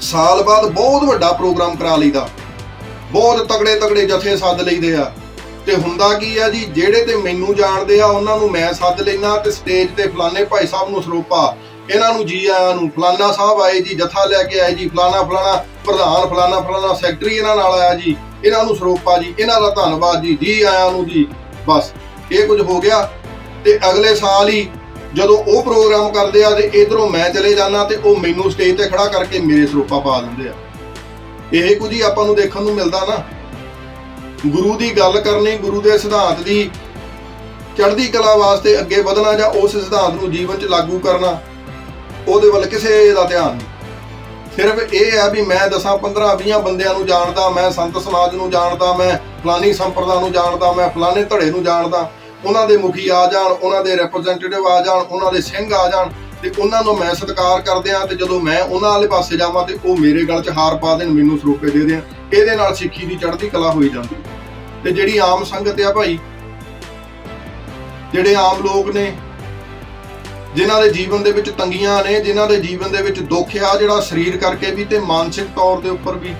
ਸਾਲ ਬਾਅਦ ਬਹੁਤ ਵੱਡਾ ਪ੍ਰੋਗਰਾਮ ਕਰਾ ਲਈਦਾ। ਬਹੁਤ ਤਗੜੇ ਤਗੜੇ ਜਥੇ ਸੱਦ ਲਈਦੇ ਆ। ਤੇ ਹੁੰਦਾ ਕੀ ਆ ਜੀ, ਜਿਹੜੇ ਤੇ ਮੈਨੂੰ ਜਾਣਦੇ ਆ, ਉਹਨਾਂ ਨੂੰ ਮੈਂ ਸੱਦ ਲੈਣਾ ਤੇ ਸਟੇਜ ਤੇ ਫਲਾਣੇ ਭਾਈ ਸਾਹਿਬ ਨੂੰ ਸਰੋਪਾ। ਇਹਨਾਂ ਨੂੰ ਜੀ ਆਇਆਂ ਨੂੰ, ਫਲਾਣਾ ਸਾਹਿਬ ਆਏ ਜੀ, ਜਥਾ ਲੈ ਕੇ ਆਏ ਜੀ, ਫਲਾਣਾ ਫਲਾਣਾ ਪ੍ਰਧਾਨ, ਫਲਾਣਾ ਫਲਾਣਾ ਸੈਕਟਰੀ ਇਹਨਾਂ ਨਾਲ ਆਇਆ ਜੀ, ਇਹਨਾਂ ਨੂੰ ਸਰੋਪਾ ਜੀ, ਇਹਨਾਂ ਦਾ ਧੰਨਵਾਦ ਜੀ ਜੀ ਆਇਆਂ ਨੂੰ ਜੀ, ਬਸ, ਇਹ ਕੁਝ ਹੋ ਗਿਆ। ਤੇ ਅਗਲੇ ਸਾਲ ਹੀ ਜਦੋਂ ਉਹ ਪ੍ਰੋਗਰਾਮ ਕਰਦੇ ਆ ਤੇ ਇਧਰੋਂ ਮੈਂ ਚਲੇ ਜਾਣਾ ਤੇ ਉਹ ਮੈਨੂੰ ਸਟੇਜ ਤੇ ਖੜਾ ਕਰਕੇ ਮੇਰੇ ਸਰੋਪਾ ਪਾ ਦਿੰਦੇ ਆ। ਇਹ ਕੁਝ ਹੀ ਆਪਾਂ ਨੂੰ ਦੇਖਣ ਨੂੰ ਮਿਲਦਾ ਨਾ। ਗੁਰੂ ਦੀ ਗੱਲ ਕਰਨੀ, ਗੁਰੂ ਦੇ ਸਿਧਾਂਤ ਦੀ ਚੜ੍ਹਦੀ ਕਲਾ ਵਾਸਤੇ ਅੱਗੇ ਵਧਣਾ ਜਾਂ ਉਸ ਸਿਧਾਂਤ ਨੂੰ ਜੀਵਨ 'ਚ ਲਾਗੂ ਕਰਨਾ, ਉਹਦੇ ਵੱਲ ਕਿਸੇ ਦਾ ਧਿਆਨ ਨਹੀਂ। ਸਿਰਫ ਇਹ ਹੈ ਵੀ ਮੈਂ 10 15 20 ਬੰਦਿਆਂ ਨੂੰ ਜਾਣਦਾ, ਮੈਂ ਸੰਤ ਸਮਾਜ ਨੂੰ ਜਾਣਦਾ, ਮੈਂ ਫਲਾਨੀ ਸੰਪਰਦਾ ਨੂੰ ਜਾਣਦਾ, ਮੈਂ ਫਲਾਣੇ ਧੜੇ ਨੂੰ ਜਾਣਦਾ। ਉਹਨਾਂ ਦੇ ਮੁਖੀ ਆ ਜਾਣ, ਉਹਨਾਂ ਦੇ ਰਿਪਰੈਜ਼ੈਂਟੇਟਿਵ ਆ ਜਾਣ, ਉਹਨਾਂ ਦੇ ਸਿੰਘ ਆ ਜਾਣ ਤੇ ਉਹਨਾਂ ਨੂੰ ਮੈਂ ਸਤਿਕਾਰ ਕਰਦਿਆਂ ਤੇ ਜਦੋਂ ਮੈਂ ਉਹਨਾਂ ਵਾਲੇ ਪਾਸੇ ਜਾਵਾਂ ਤੇ ਉਹ ਮੇਰੇ ਗਲ 'ਚ ਹਾਰ ਪਾ ਦੇਣ, ਮੈਨੂੰ ਸਰੋਪੇ ਦੇ ਦੇਣ। ਇਹਦੇ ਨਾਲ ਸਿੱਖੀ ਦੀ ਚੜ੍ਹਦੀ ਕਲਾ ਹੋਈ ਜਾਂਦੀ। ਤੇ ਜਿਹੜੀ ਆਮ ਸੰਗਤ ਆ ਭਾਈ, ਜਿਹੜੇ ਆਮ ਲੋਕ ਨੇ, ਜਿਨ੍ਹਾਂ ਦੇ ਜੀਵਨ ਦੇ ਵਿੱਚ ਤੰਗੀਆਂ ਨੇ, ਜਿਨ੍ਹਾਂ ਦੇ ਜੀਵਨ ਦੇ ਵਿੱਚ ਦੁੱਖ ਆ, ਜਿਹੜਾ ਸਰੀਰ ਕਰਕੇ ਵੀ ਤੇ ਮਾਨਸਿਕ ਤੌਰ ਦੇ ਉੱਪਰ ਵੀ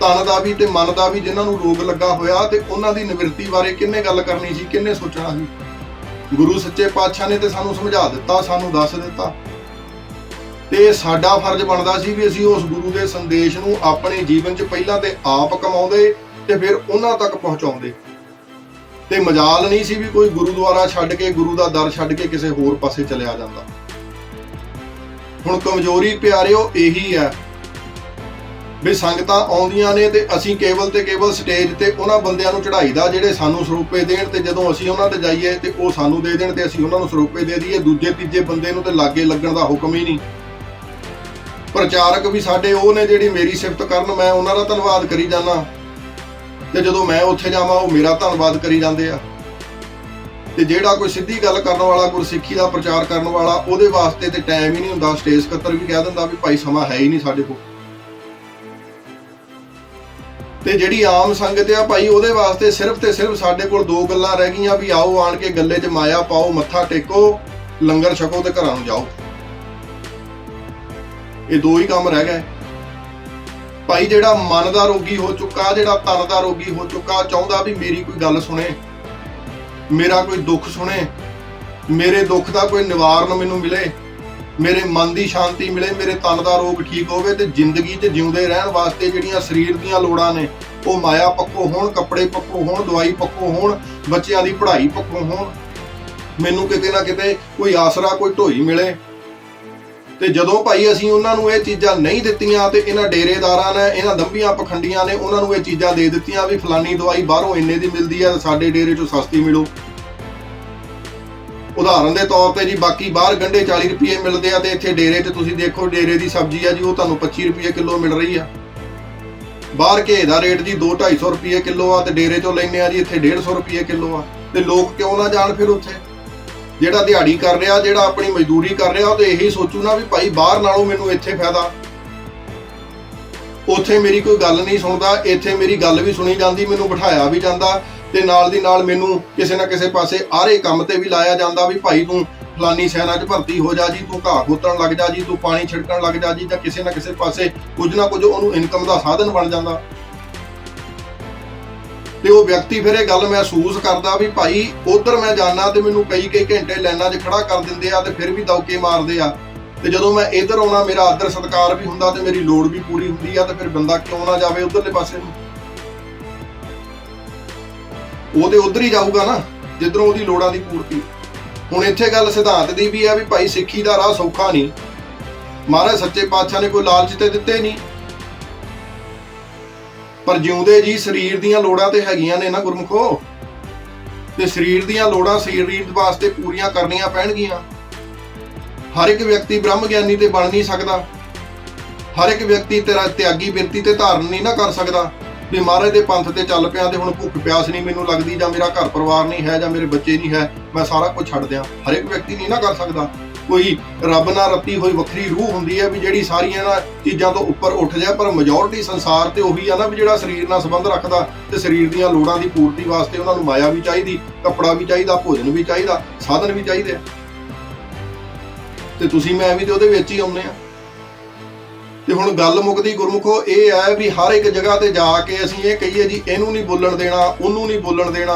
ਤਨ ਦਾ ਵੀ ਤੇ ਮਨ ਦਾ ਵੀ ਜਿਨ੍ਹਾਂ ਨੂੰ ਰੋਗ ਲੱਗਾ ਹੋਇਆ ਤੇ ਉਹਨਾਂ ਦੀ ਨਿਵਰਤੀ ਬਾਰੇ ਕਿੰਨੇ ਗੱਲ ਕਰਨੀ ਸੀ, ਕਿੰਨੇ ਸੋਚਣਾ ਸੀ। ਗੁਰੂ ਸੱਚੇ ਪਾਤਸ਼ਾਹ ਨੇ ਤੇ ਸਾਨੂੰ ਸਮਝਾ ਦਿੱਤਾ, ਸਾਨੂੰ ਦੱਸ ਦਿੱਤਾ। ਤੇ ਸਾਡਾ ਫਰਜ਼ ਬਣਦਾ ਸੀ ਵੀ ਅਸੀਂ ਉਸ ਗੁਰੂ ਦੇ ਸੰਦੇਸ਼ ਨੂੰ ਆਪਣੇ ਜੀਵਨ 'ਚ ਪਹਿਲਾਂ ਤੇ ਆਪ ਕਮਾਉਂਦੇ ਤੇ ਫਿਰ ਉਹਨਾਂ ਤੱਕ ਪਹੁੰਚਾਉਂਦੇ। ਤੇ ਮਜਾਲ ਨਹੀਂ ਸੀ ਵੀ ਕੋਈ ਗੁਰਦੁਆਰਾ ਛੱਡ ਕੇ, ਗੁਰੂ ਦਾ ਦਰ ਛੱਡ ਕੇ ਕਿਸੇ ਹੋਰ ਪਾਸੇ ਚਲਿਆ ਜਾਂਦਾ। ਹੁਣ ਕਮਜ਼ੋਰੀ ਪਿਆਰਿਓ ਇਹੀ ਹੈ ਵੀ ਸੰਗਤਾਂ ਆਉਂਦੀਆਂ ਨੇ ਤੇ ਅਸੀਂ ਕੇਵਲ ਤੇ ਕੇਵਲ ਸਟੇਜ ਤੇ ਉਹਨਾਂ ਬੰਦਿਆਂ ਨੂੰ ਚੜਾਈਦਾ ਜਿਹੜੇ ਸਾਨੂੰ ਸਰੂਪੇ ਦੇਣ ਤੇ ਜਦੋਂ ਅਸੀਂ ਉਹਨਾਂ ਤੇ ਜਾਈਏ ਤੇ ਉਹ ਸਾਨੂੰ ਦੇ ਦੇਣ ਤੇ ਅਸੀਂ ਉਹਨਾਂ ਨੂੰ ਸਰੂਪੇ ਦੇ ਦਈਏ, ਦੂਜੇ ਤੀਜੇ ਬੰਦੇ ਨੂੰ ਤੇ ਲਾਗੇ ਲੱਗਣ ਦਾ ਹੁਕਮ ਹੀ ਨਹੀਂ। ਪ੍ਰਚਾਰਕ ਵੀ ਸਾਡੇ, ਉਹ ਨੇ ਜਿਹੜੀ ਮੇਰੀ ਸਿਫਤ ਕਰਨ, ਮੈਂ ਉਹਨਾਂ ਦਾ ਧੰਨਵਾਦ ਕਰੀ ਜਾਂਦਾ। ਤੇ ਜਦੋਂ ਮੈਂ ਉੱਥੇ ਜਾਵਾਂ, ਉਹ ਮੇਰਾ ਧੰਨਵਾਦ ਕਰੀ ਜਾਂਦੇ ਆ। ਤੇ ਜਿਹੜਾ ਕੋਈ ਸਿੱਧੀ ਗੱਲ ਕਰਨ ਵਾਲਾ, ਗੁਰਸਿੱਖੀ ਦਾ ਪ੍ਰਚਾਰ ਕਰਨ ਵਾਲਾ, ਉਹਦੇ ਵਾਸਤੇ ਤੇ ਟਾਈਮ ਹੀ ਨਹੀਂ ਹੁੰਦਾ ਸਟੇਜ ਸਕੱਤਰ ਵੀ ਕਹਿ ਦਿੰਦਾ ਵੀ ਭਾਈ ਸਮਾਂ ਹੈ ਹੀ ਨਹੀਂ ਸਾਡੇ ਕੋਲ। ਤੇ ਜਿਹੜੀ ਆਮ ਸੰਗਤ ਆ ਭਾਈ, ਉਹਦੇ ਵਾਸਤੇ ਸਿਰਫ ਤੇ ਸਿਰਫ ਸਾਡੇ ਕੋਲ ਦੋ ਗੱਲਾਂ ਰਹਿ ਗਈਆਂ ਵੀ ਆਓ ਆਣ ਕੇ ਗੱਲੇ 'ਚ ਮਾਇਆ ਪਾਓ, ਮੱਥਾ ਟੇਕੋ, ਲੰਗਰ ਛਕੋ ਤੇ ਘਰਾਂ ਨੂੰ ਜਾਓ। ਇਹ ਦੋ ਹੀ ਕੰਮ ਰਹਿ ਗਏ। ਭਾਈ ਜਿਹੜਾ ਮਨ ਦਾ ਰੋਗੀ ਹੋ ਚੁੱਕਾ, ਜਿਹੜਾ ਤਨ ਦਾ ਰੋਗੀ ਹੋ ਚੁੱਕਾ, ਚਾਹੁੰਦਾ ਵੀ ਮੇਰੀ ਕੋਈ ਗੱਲ ਸੁਣੇ, ਮੇਰਾ ਕੋਈ ਦੁੱਖ ਸੁਣੇ, ਮੇਰੇ ਦੁੱਖ ਦਾ ਕੋਈ ਨਿਵਾਰਨ ਮੈਨੂੰ ਮਿਲੇ, ਮੇਰੇ ਮਨ ਦੀ ਸ਼ਾਂਤੀ ਮਿਲੇ, ਮੇਰੇ ਤਨ ਦਾ ਰੋਗ ਠੀਕ ਹੋਵੇ ਤੇ ਜ਼ਿੰਦਗੀ 'ਚ ਜਿਉਂਦੇ ਰਹਿਣ ਵਾਸਤੇ ਜਿਹੜੀਆਂ ਸਰੀਰ ਦੀਆਂ ਲੋੜਾਂ ਨੇ, ਉਹ ਮਾਇਆ ਪੱਕੋ ਹੋਣ, ਕੱਪੜੇ ਪੱਕੋ ਹੋਣ, ਦਵਾਈ ਪੱਕੋ ਹੋਣ, ਬੱਚਿਆਂ ਦੀ ਪੜ੍ਹਾਈ ਪੱਕੋ ਹੋਣ, ਮੈਨੂੰ ਕਿਤੇ ਨਾ ਕਿਤੇ ਕੋਈ ਆਸਰਾ, ਕੋਈ ਢੋਈ ਮਿਲੇ। ਤੇ ਜਦੋਂ ਭਾਈ ਅਸੀਂ ਉਹਨਾਂ ਨੂੰ ਇਹ ਚੀਜ਼ਾਂ ਨਹੀਂ ਦਿੱਤੀਆਂ ਤੇ ਇਹਨਾਂ ਡੇਰੇਦਾਰਾਂ ਨੇ, ਇਹਨਾਂ ਦੰਬੀਆਂ ਪਖੰਡੀਆਂ ਨੇ ਉਹਨਾਂ ਨੂੰ ਇਹ ਚੀਜ਼ਾਂ ਦੇ ਦਿੱਤੀਆਂ ਵੀ ਫਲਾਨੀ ਦਵਾਈ ਬਾਹਰੋਂ ਇੰਨੇ ਦੀ ਮਿਲਦੀ ਆ ਸਾਡੇ ਡੇਰੇ 'ਚੋਂ ਸਸਤੀ ਮਿਲੋ। ਉਦਾਹਰਨ ਦੇ ਤੌਰ ਤੇ ਜੀ ਬਾਕੀ ਬਾਹਰ ਗੰਢੇ 40 ਰੁਪਏ ਮਿਲਦੇ ਆ ਤੇ ਇੱਥੇ ਡੇਰੇ 'ਚ ਤੁਸੀਂ ਦੇਖੋ ਡੇਰੇ ਦੀ ਸਬਜ਼ੀ ਆ ਜੀ, ਉਹ ਤੁਹਾਨੂੰ 25 ਰੁਪਏ ਕਿਲੋ ਮਿਲ ਰਹੀ ਆ। ਬਾਹਰ ਘੇ ਦਾ ਰੇਟ ਜੀ 2-250 ਰੁਪਏ ਕਿਲੋ ਆ ਤੇ ਡੇਰੇ 'ਚੋਂ ਲੈਂਦੇ ਆ ਜੀ, ਇੱਥੇ 150 ਰੁਪਏ ਕਿਲੋ ਆ। ਤੇ ਲੋਕ ਕਿਉਂ ਨਾ ਜਾਣ ਫਿਰ ਉੱਥੇ? ਜਿਹੜਾ ਦਿਹਾੜੀ ਕਰ ਰਿਹਾ, ਜਿਹੜਾ ਆਪਣੀ ਮਜ਼ਦੂਰੀ ਕਰ ਰਿਹਾ, ਉਹ ਤੇ ਇਹੀ ਸੋਚੂ ਨਾ ਵੀ ਭਾਈ ਬਾਹਰ ਨਾਲੋਂ ਮੈਨੂੰ ਇੱਥੇ ਫਾਇਦਾ। ਉੱਥੇ ਮੇਰੀ ਕੋਈ ਗੱਲ ਨਹੀਂ ਸੁਣਦਾ, ਇੱਥੇ ਮੇਰੀ ਗੱਲ ਵੀ ਸੁਣੀ ਜਾਂਦੀ, ਮੈਨੂੰ ਬਿਠਾਇਆ ਵੀ ਜਾਂਦਾ ਤੇ ਨਾਲ ਦੀ ਨਾਲ ਮੈਨੂੰ ਕਿਸੇ ਨਾ ਕਿਸੇ ਪਾਸੇ ਆਰੇ ਕੰਮ ਤੇ ਵੀ ਲਾਇਆ ਜਾਂਦਾ ਵੀ ਭਾਈ ਤੂੰ ਫਲਾਨੀ ਸੈਨਾ 'ਚ ਭਰਤੀ ਹੋ ਜਾ ਜੀ, ਤੂੰ ਘਾਹ ਖੋਤਣ ਲੱਗ ਜਾ ਜੀ, ਤੂੰ ਪਾਣੀ ਛਿੜਕਣ ਲੱਗ ਜਾ ਜੀ ਜਾਂ ਕਿਸੇ ਨਾ ਕਿਸੇ ਪਾਸੇ ਕੁਝ ਨਾ ਕੁਝ ਉਹਨੂੰ ਇਨਕਮ ਦਾ ਸਾਧਨ ਬਣ ਜਾਂਦਾ। ਤੇ ਉਹ ਵਿਅਕਤੀ ਫਿਰ ਇਹ ਗੱਲ ਮਹਿਸੂਸ ਕਰਦਾ ਵੀ ਭਾਈ ਉਧਰ ਮੈਂ ਜਾਣਾ ਤੇ ਮੈਨੂੰ ਕਈ ਕਈ ਘੰਟੇ ਲਾਈਨਾਂ 'ਚ ਖੜਾ ਕਰ ਦਿੰਦੇ ਆ ਤੇ ਫਿਰ ਵੀ ਦੌਕੇ ਮਾਰਦੇ ਆ। ਤੇ ਜਦੋਂ ਮੈਂ ਇੱਧਰ ਆਉਣਾ, ਮੇਰਾ ਆਦਰ ਸਤਕਾਰ ਵੀ ਹੁੰਦਾ ਤੇ ਮੇਰੀ ਲੋੜ ਵੀ ਪੂਰੀ ਹੁੰਦੀ ਆ ਤੇ ਫਿਰ ਬੰਦਾ ਕਿਉਂ ਨਾ ਜਾਵੇ ਉਧਰਲੇ ਪਾਸੇ ਨੂੰ? ਉਹ ਤੇ ਉਧਰ ਹੀ ਜਾਊਗਾ ਨਾ, ਜਿੱਧਰੋਂ ਉਹਦੀ ਲੋੜਾਂ ਦੀ ਪੂਰਤੀ। ਹੁਣ ਇੱਥੇ ਗੱਲ ਸਿਧਾਂਤ ਦੀ ਵੀ ਆ ਵੀ ਭਾਈ ਸਿੱਖੀ ਦਾ ਰਾਹ ਸੌਖਾ ਨਹੀਂ। ਮਹਾਰਾਜ ਸੱਚੇ ਪਾਤਸ਼ਾਹ ਨੇ ਕੋਈ ਲਾਲਚ ਤੇ ਦਿੱਤੇ ਨਹੀਂ। ਪਰ ਜਿਉਂਦੇ ਜੀ ਸਰੀਰ ਦੀਆਂ ਲੋੜਾਂ ਤੇ ਹੈਗੀਆਂ ਨੇ ਨਾ ਗੁਰਮੁਖੋ। ਤੇ ਸਰੀਰ ਦੀਆਂ ਲੋੜਾਂ ਸਰੀਰ ਵਾਸਤੇ ਪੂਰੀਆਂ ਕਰਨੀਆਂ ਪੈਣਗੀਆਂ। ਹਰ ਇੱਕ ਵਿਅਕਤੀ ਬ੍ਰਹਮ ਗਿਆਨੀ ਤੇ ਬਣ ਨਹੀਂ ਸਕਦਾ। ਹਰ ਇੱਕ ਵਿਅਕਤੀ ਤੇਰਾ ਤਿਆਗੀ ਬਿਰਤੀ ਤੇ ਧਾਰਨ ਨਹੀਂ ਨਾ ਕਰ ਸਕਦਾ। ਵੀ ਮਹਾਰਾਜ ਦੇ ਪੰਥ ਤੇ ਚੱਲ ਪਿਆ ਤੇ ਹੁਣ ਭੁੱਖ ਪਿਆਸ ਨਹੀਂ ਮੈਨੂੰ ਲੱਗਦੀ ਜਾਂ ਮੇਰਾ ਘਰ ਪਰਿਵਾਰ ਨਹੀਂ ਹੈ ਜਾਂ ਮੇਰੇ ਬੱਚੇ ਨਹੀਂ ਹੈ, ਮੈਂ ਸਾਰਾ ਕੁਝ ਛੱਡ ਦਿਆਂ। ਹਰ ਇੱਕ ਵਿਅਕਤੀ ਨਹੀਂ ਨਾ ਕਰ ਸਕਦਾ। ਕੋਈ ਰੱਬ ਨਾਲ ਰੱਤੀ ਹੋਈ ਵੱਖਰੀ ਰੂਹ ਹੁੰਦੀ ਹੈ ਵੀ ਜਿਹੜੀ ਸਾਰੀਆਂ ਇਹਨਾਂ ਚੀਜ਼ਾਂ ਤੋਂ ਉੱਪਰ ਉੱਠ ਜਾਏ, ਪਰ ਮੈਜੋਰਟੀ ਸੰਸਾਰ ਤੇ ਉਹੀ ਆ ਨਾ ਵੀ ਜਿਹੜਾ ਸਰੀਰ ਨਾਲ ਸੰਬੰਧ ਰੱਖਦਾ ਤੇ ਸਰੀਰ ਦੀਆਂ ਲੋੜਾਂ ਦੀ ਪੂਰਤੀ ਵਾਸਤੇ ਉਹਨਾਂ ਨੂੰ ਮਾਇਆ ਵੀ ਚਾਹੀਦੀ, ਕੱਪੜਾ ਵੀ ਚਾਹੀਦਾ, ਭੋਜਨ ਵੀ ਚਾਹੀਦਾ, ਸਾਧਨ ਵੀ ਚਾਹੀਦੇ ਤੇ ਤੁਸੀਂ ਮੈਂ ਵੀ ਤੇ ਉਹਦੇ ਵਿੱਚ ਹੀ ਆਉਂਦੇ ਆ। ਤੇ ਹੁਣ ਗੱਲ ਮੁੱਕਦੀ ਗੁਰਮੁਖੋ, ਇਹ ਹੈ ਵੀ ਹਰ ਇੱਕ ਜਗ੍ਹਾ ਤੇ ਜਾ ਕੇ ਅਸੀਂ ਇਹ ਕਹੀਏ ਜੀ, ਇਹਨੂੰ ਨਹੀਂ ਬੋਲਣ ਦੇਣਾ, ਉਹਨੂੰ ਨਹੀਂ ਬੋਲਣ ਦੇਣਾ।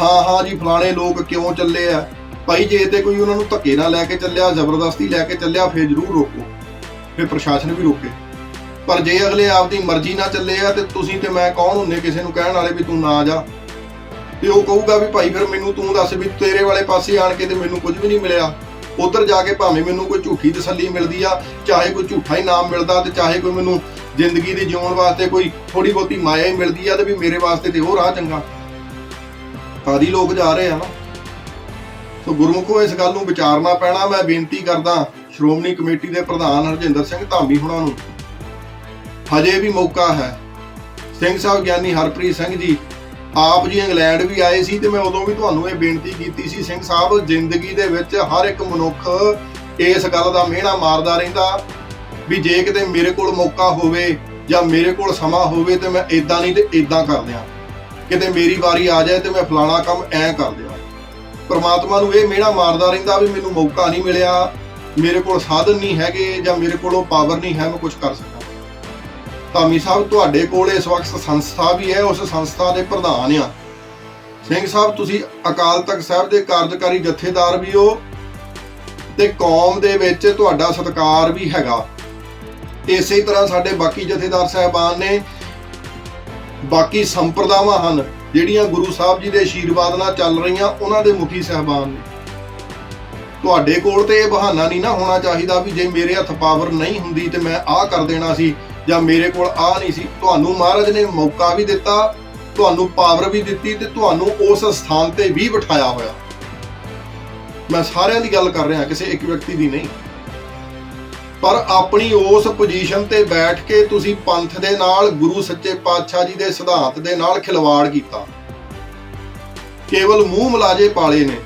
ਹਾਂ ਹਾਂ ਜੀ, ਫਲਾਣੇ ਲੋਕ ਕਿਉਂ ਚੱਲੇ ਆ? ਭਾਈ ਜੇ ਤੇ ਕੋਈ ਉਹਨਾਂ ਨੂੰ ਧੱਕੇ ਨਾਲ ਲੈ ਕੇ ਚੱਲਿਆ, ਜ਼ਬਰਦਸਤੀ ਲੈ ਕੇ ਚੱਲਿਆ, ਫੇਰ ਜ਼ਰੂਰ ਰੋਕੋ। ਫੇਰ ਪ੍ਰਸ਼ਾਸਨ ਵੀ ਰੋਕੇ। ਪਰ ਜੇ ਅਗਲੇ ਆਪਦੀ ਮਰਜ਼ੀ ਨਾਲ ਚੱਲੇ ਆ, ਤੇ ਤੁਸੀਂ ਤੇ ਮੈਂ ਕੌਣ ਹੁੰਨੇ ਕਿਸੇ ਨੂੰ ਕਹਿਣ ਵਾਲੇ ਵੀ ਤੂੰ ਨਾ ਜਾ। ਤੇ ਉਹ ਕਹੂਗਾ ਵੀ ਭਾਈ ਫਿਰ ਮੈਨੂੰ ਤੂੰ ਦੱਸ ਵੀ ਤੇਰੇ ਵਾਲੇ ਪਾਸੇ ਆਣ ਕੇ ਤੇ ਮੈਨੂੰ ਕੁਝ ਵੀ ਨਹੀਂ ਮਿਲਿਆ। ਉਧਰ ਜਾ ਕੇ ਭਾਵੇਂ ਮੈਨੂੰ ਕੋਈ ਝੂਠੀ ਤਸੱਲੀ ਮਿਲਦੀ ਆ, ਚਾਹੇ ਕੋਈ ਝੂਠਾ ਹੀ ਨਾਮ ਮਿਲਦਾ ਤੇ ਚਾਹੇ ਕੋਈ ਮੈਨੂੰ ਜ਼ਿੰਦਗੀ ਦੀ ਜਿਉਣ ਵਾਸਤੇ ਕੋਈ ਥੋੜੀ ਬਹੁਤੀ ਮਾਇਆ ਹੀ ਮਿਲਦੀ ਆ, ਤੇ ਵੀ ਮੇਰੇ ਵਾਸਤੇ ਤੇ ਉਹ ਰਾਹ ਚੰਗਾ। ਆਦੀ ਲੋਕ ਜਾ ਰਹੇ ਆ ਨਾ। ਸੋ ਗੁਰਮੁਖੋ, ਇਸ ਗੱਲ ਨੂੰ ਵਿਚਾਰਨਾ ਪੈਣਾ। ਮੈਂ ਬੇਨਤੀ ਕਰਦਾ ਸ਼੍ਰੋਮਣੀ ਕਮੇਟੀ ਦੇ ਪ੍ਰਧਾਨ ਹਰਜਿੰਦਰ ਸਿੰਘ ਧਾਮੀ ਹੁਣਾਂ ਨੂੰ। ਹਜੇ ਵੀ ਮੌਕਾ ਹੈ। ਸਿੰਘ ਸਾਹਿਬ ਗਿਆਨੀ ਹਰਪ੍ਰੀਤ ਸਿੰਘ ਜੀ, ਆਪ ਜੀ ਇੰਗਲੈਂਡ ਵੀ ਆਏ ਸੀ ਤੇ ਮੈਂ ਉਦੋਂ ਵੀ ਤੁਹਾਨੂੰ ਇਹ ਬੇਨਤੀ ਕੀਤੀ ਸੀ, ਸਿੰਘ ਸਾਹਿਬ, ਜ਼ਿੰਦਗੀ ਦੇ ਵਿੱਚ ਹਰ ਇੱਕ ਮਨੁੱਖ ਇਸ ਗੱਲ ਦਾ ਮਿਹਣਾ ਮਾਰਦਾ ਰਹਿੰਦਾ ਵੀ ਜੇ ਕਿਤੇ ਮੇਰੇ ਕੋਲ ਮੌਕਾ ਹੋਵੇ ਜਾਂ ਮੇਰੇ ਕੋਲ ਸਮਾਂ ਹੋਵੇ ਤੇ ਮੈਂ ਇਦਾਂ ਨਹੀਂ ਤੇ ਇਦਾਂ ਕਰ ਦਿਆਂ। ਕਿਤੇ ਮੇਰੀ ਵਾਰੀ ਆ ਜਾਏ ਤੇ ਮੈਂ ਫਲਾਣਾ ਕੰਮ ਐ ਕਰ ਦਿਆਂ। ਪਰਮਾਤਮਾ ਨੂੰ ਇਹ ਮਿਹਣਾ ਮਾਰਦਾ ਰਹਿੰਦਾ ਵੀ ਮੈਨੂੰ ਮੌਕਾ ਨਹੀਂ ਮਿਲਿਆ, ਮੇਰੇ ਕੋਲ ਸਾਧਨ ਨਹੀਂ ਹੈਗੇ ਜਾਂ ਮੇਰੇ ਕੋਲ ਉਹ ਪਾਵਰ ਨਹੀਂ ਹੈ, ਮੈਂ ਕੁਝ ਕਰ ਸਕਾਂ ਧਾਮੀ ਸਾਹਿਬ, ਤੁਹਾਡੇ ਕੋਲ ਇਸ ਵਕਤ ਸੰਸਥਾ ਵੀ ਹੈ, ਉਸ ਸੰਸਥਾ ਦੇ ਪ੍ਰਧਾਨ ਆ। ਸਿੰਘ ਸਾਹਿਬ, ਤੁਸੀਂ ਅਕਾਲ ਤਖਤ ਸਾਹਿਬ ਦੇ ਕਾਰਜਕਾਰੀ ਜਥੇਦਾਰ ਵੀ ਹੋ ਤੇ ਕੌਮ ਦੇ ਵਿੱਚ ਤੁਹਾਡਾ ਸਤਿਕਾਰ ਵੀ ਹੈਗਾ। ਇਸੇ ਤਰ੍ਹਾਂ ਸਾਡੇ ਬਾਕੀ ਜਥੇਦਾਰ ਸਾਹਿਬਾਨ ਨੇ ਬਾਕੀ ਸੰਪਰਦਾਵਾਂ ਹਨ ਜਿਹੜੀਆਂ ਗੁਰੂ ਸਾਹਿਬ ਜੀ ਦੇ ਆਸ਼ੀਰਵਾਦ ਨਾਲ ਚੱਲ ਰਹੀਆਂ ਉਹਨਾਂ ਦੇ ਮੁਖੀ ਸਾਹਿਬਾਨ ਨੇ। ਤੁਹਾਡੇ ਕੋਲ ਤੇ ਇਹ ਬਹਾਨਾ ਨਹੀਂ ਨਾ ਹੋਣਾ ਚਾਹੀਦਾ ਵੀ ਜੇ ਮੇਰੇ ਹੱਥ ਪਾਵਰ ਨਹੀਂ ਹੁੰਦੀ ਤੇ ਮੈਂ ਆਹ ਕਰ ਦੇਣਾ ਸੀ ਜਾਂ ਮੇਰੇ ਕੋਲ ਆਹ ਨਹੀਂ ਸੀ। ਤੁਹਾਨੂੰ ਮਹਾਰਾਜ ਨੇ ਮੌਕਾ ਵੀ ਦਿੱਤਾ, ਤੁਹਾਨੂੰ ਪਾਵਰ ਵੀ ਦਿੱਤੀ ਤੇ ਤੁਹਾਨੂੰ ਉਸ ਸਥਾਨ ਤੇ ਵੀ ਬਿਠਾਇਆ ਹੋਇਆ। ਮੈਂ ਸਾਰਿਆਂ ਦੀ ਗੱਲ ਕਰ ਰਿਹਾ, ਕਿਸੇ ਇੱਕ ਵਿਅਕਤੀ ਦੀ ਨਹੀਂ। ਪਰ ਆਪਣੀ ਉਸ ਪੋਜੀਸ਼ਨ ਤੇ ਬੈਠ ਕੇ ਤੁਸੀਂ ਪੰਥ ਦੇ ਨਾਲ, ਗੁਰੂ ਸੱਚੇ ਪਾਤਸ਼ਾਹ ਜੀ ਦੇ ਸਿਧਾਂਤ ਦੇ ਨਾਲ ਖਿਲਵਾੜ ਕੀਤਾ। ਕੇਵਲ ਮੂੰਹ ਮਲਾਜੇ ਪਾਲੇ ਨੇ।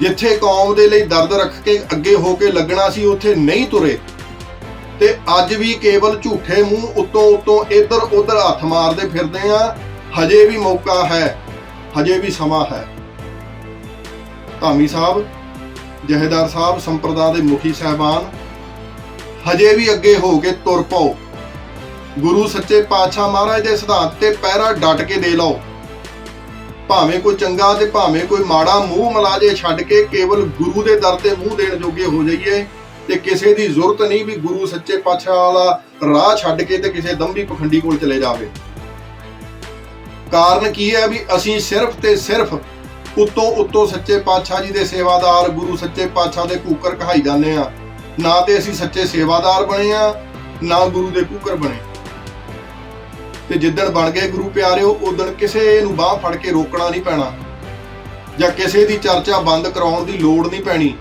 ਜਿੱਥੇ ਕੌਮ ਦੇ ਲਈ ਦਰਦ ਰੱਖ ਕੇ ਅੱਗੇ ਹੋ ਕੇ ਲੱਗਣਾ ਸੀ, ਉੱਥੇ ਨਹੀਂ ਤੁਰੇ। ਤੇ ਅੱਜ ਵੀ ਕੇਵਲ ਝੂਠੇ ਮੂੰਹ ਉੱਤੋਂ ਉੱਤੋਂ ਇੱਧਰ ਉੱਧਰ ਹੱਥ ਮਾਰਦੇ ਫਿਰਦੇ ਆ। ਹਜੇ ਵੀ ਮੌਕਾ ਹੈ, ਹਜੇ ਵੀ ਸਮਾਂ ਹੈ। ਧਾਮੀ ਸਾਹਿਬ, ਜਹੇਦਾਰ ਸਾਹਿਬ, ਸੰਪਰਦਾ ਦੇ ਮੁਖੀ ਸਹਿਬਾਨ ਹਜੇ ਵੀ ਅੱਗੇ ਹੋ ਕੇ ਤੁਰ ਪਾਓ। ਗੁਰੂ ਸੱਚੇ ਪਾਤਸ਼ਾਹ ਮਹਾਰਾਜ ਦੇ ਸਿਧਾਂਤ ਤੇ ਪਹਿਰਾ ਡਟ ਕੇ ਦੇ ਲਓ। ਭਾਵੇਂ ਕੋਈ ਚੰਗਾ ਤੇ ਭਾਵੇਂ ਕੋਈ ਮਾੜਾ ਮੂੰਹ ਮਲਾਜੇ ਛੱਡ ਕੇ ਕੇਵਲ ਗੁਰੂ ਦੇ ਦਰ ਤੇ ਮੂੰਹ ਦੇਣ ਜੋਗੇ ਹੋ ਜਾਈਏ, ਤੇ ਕਿਸੇ ਦੀ ਜ਼ਰੂਰਤ ਨਹੀਂ ਵੀ ਗੁਰੂ ਸੱਚੇ ਪਾਤਸ਼ਾਹ ਵਾਲਾ ਰਾਹ ਛੱਡ ਕੇ ਤੇ ਕਿਸੇ ਦੰਭੀ ਪਖੰਡੀ ਕੋਲ ਚਲੇ ਜਾਵੇ। ਕਾਰਨ ਕੀ ਹੈ ਵੀ ਅਸੀਂ ਸਿਰਫ ਤੇ ਸਿਰਫ ਉਤੋਂ ਉਤੋਂ ਸੱਚੇ ਪਾਤਸ਼ਾਹ ਜੀ ਦੇ ਸੇਵਾਦਾਰ ਗੁਰੂ ਸੱਚੇ ਪਾਤਸ਼ਾਹ ਦੇ ਕੂਕਰ ਕਹਾਈ ਜਾਂਦੇ ਆ ਨਾ ਤੇ ਅਸੀਂ ਸੱਚੇ ਸੇਵਾਦਾਰ ਬਣੇ ਆ, ਨਾ ਗੁਰੂ ਦੇ ਕੂਕਰ ਬਣੇ। ਤੇ ਜਿੱਦਣ ਬਣ ਗਏ ਗੁਰੂ ਪਿਆਰਿਓ ਉਦਣ ਕਿਸੇ ਨੂੰ ਬਾਹ ਫੜ ਕੇ ਰੋਕਣਾ ਨਹੀਂ ਪੈਣਾ, ਜਾਂ ਕਿਸੇ ਦੀ ਚਰਚਾ ਬੰਦ ਕਰਾਉਣ ਦੀ ਲੋੜ ਨਹੀਂ ਪੈਣੀ।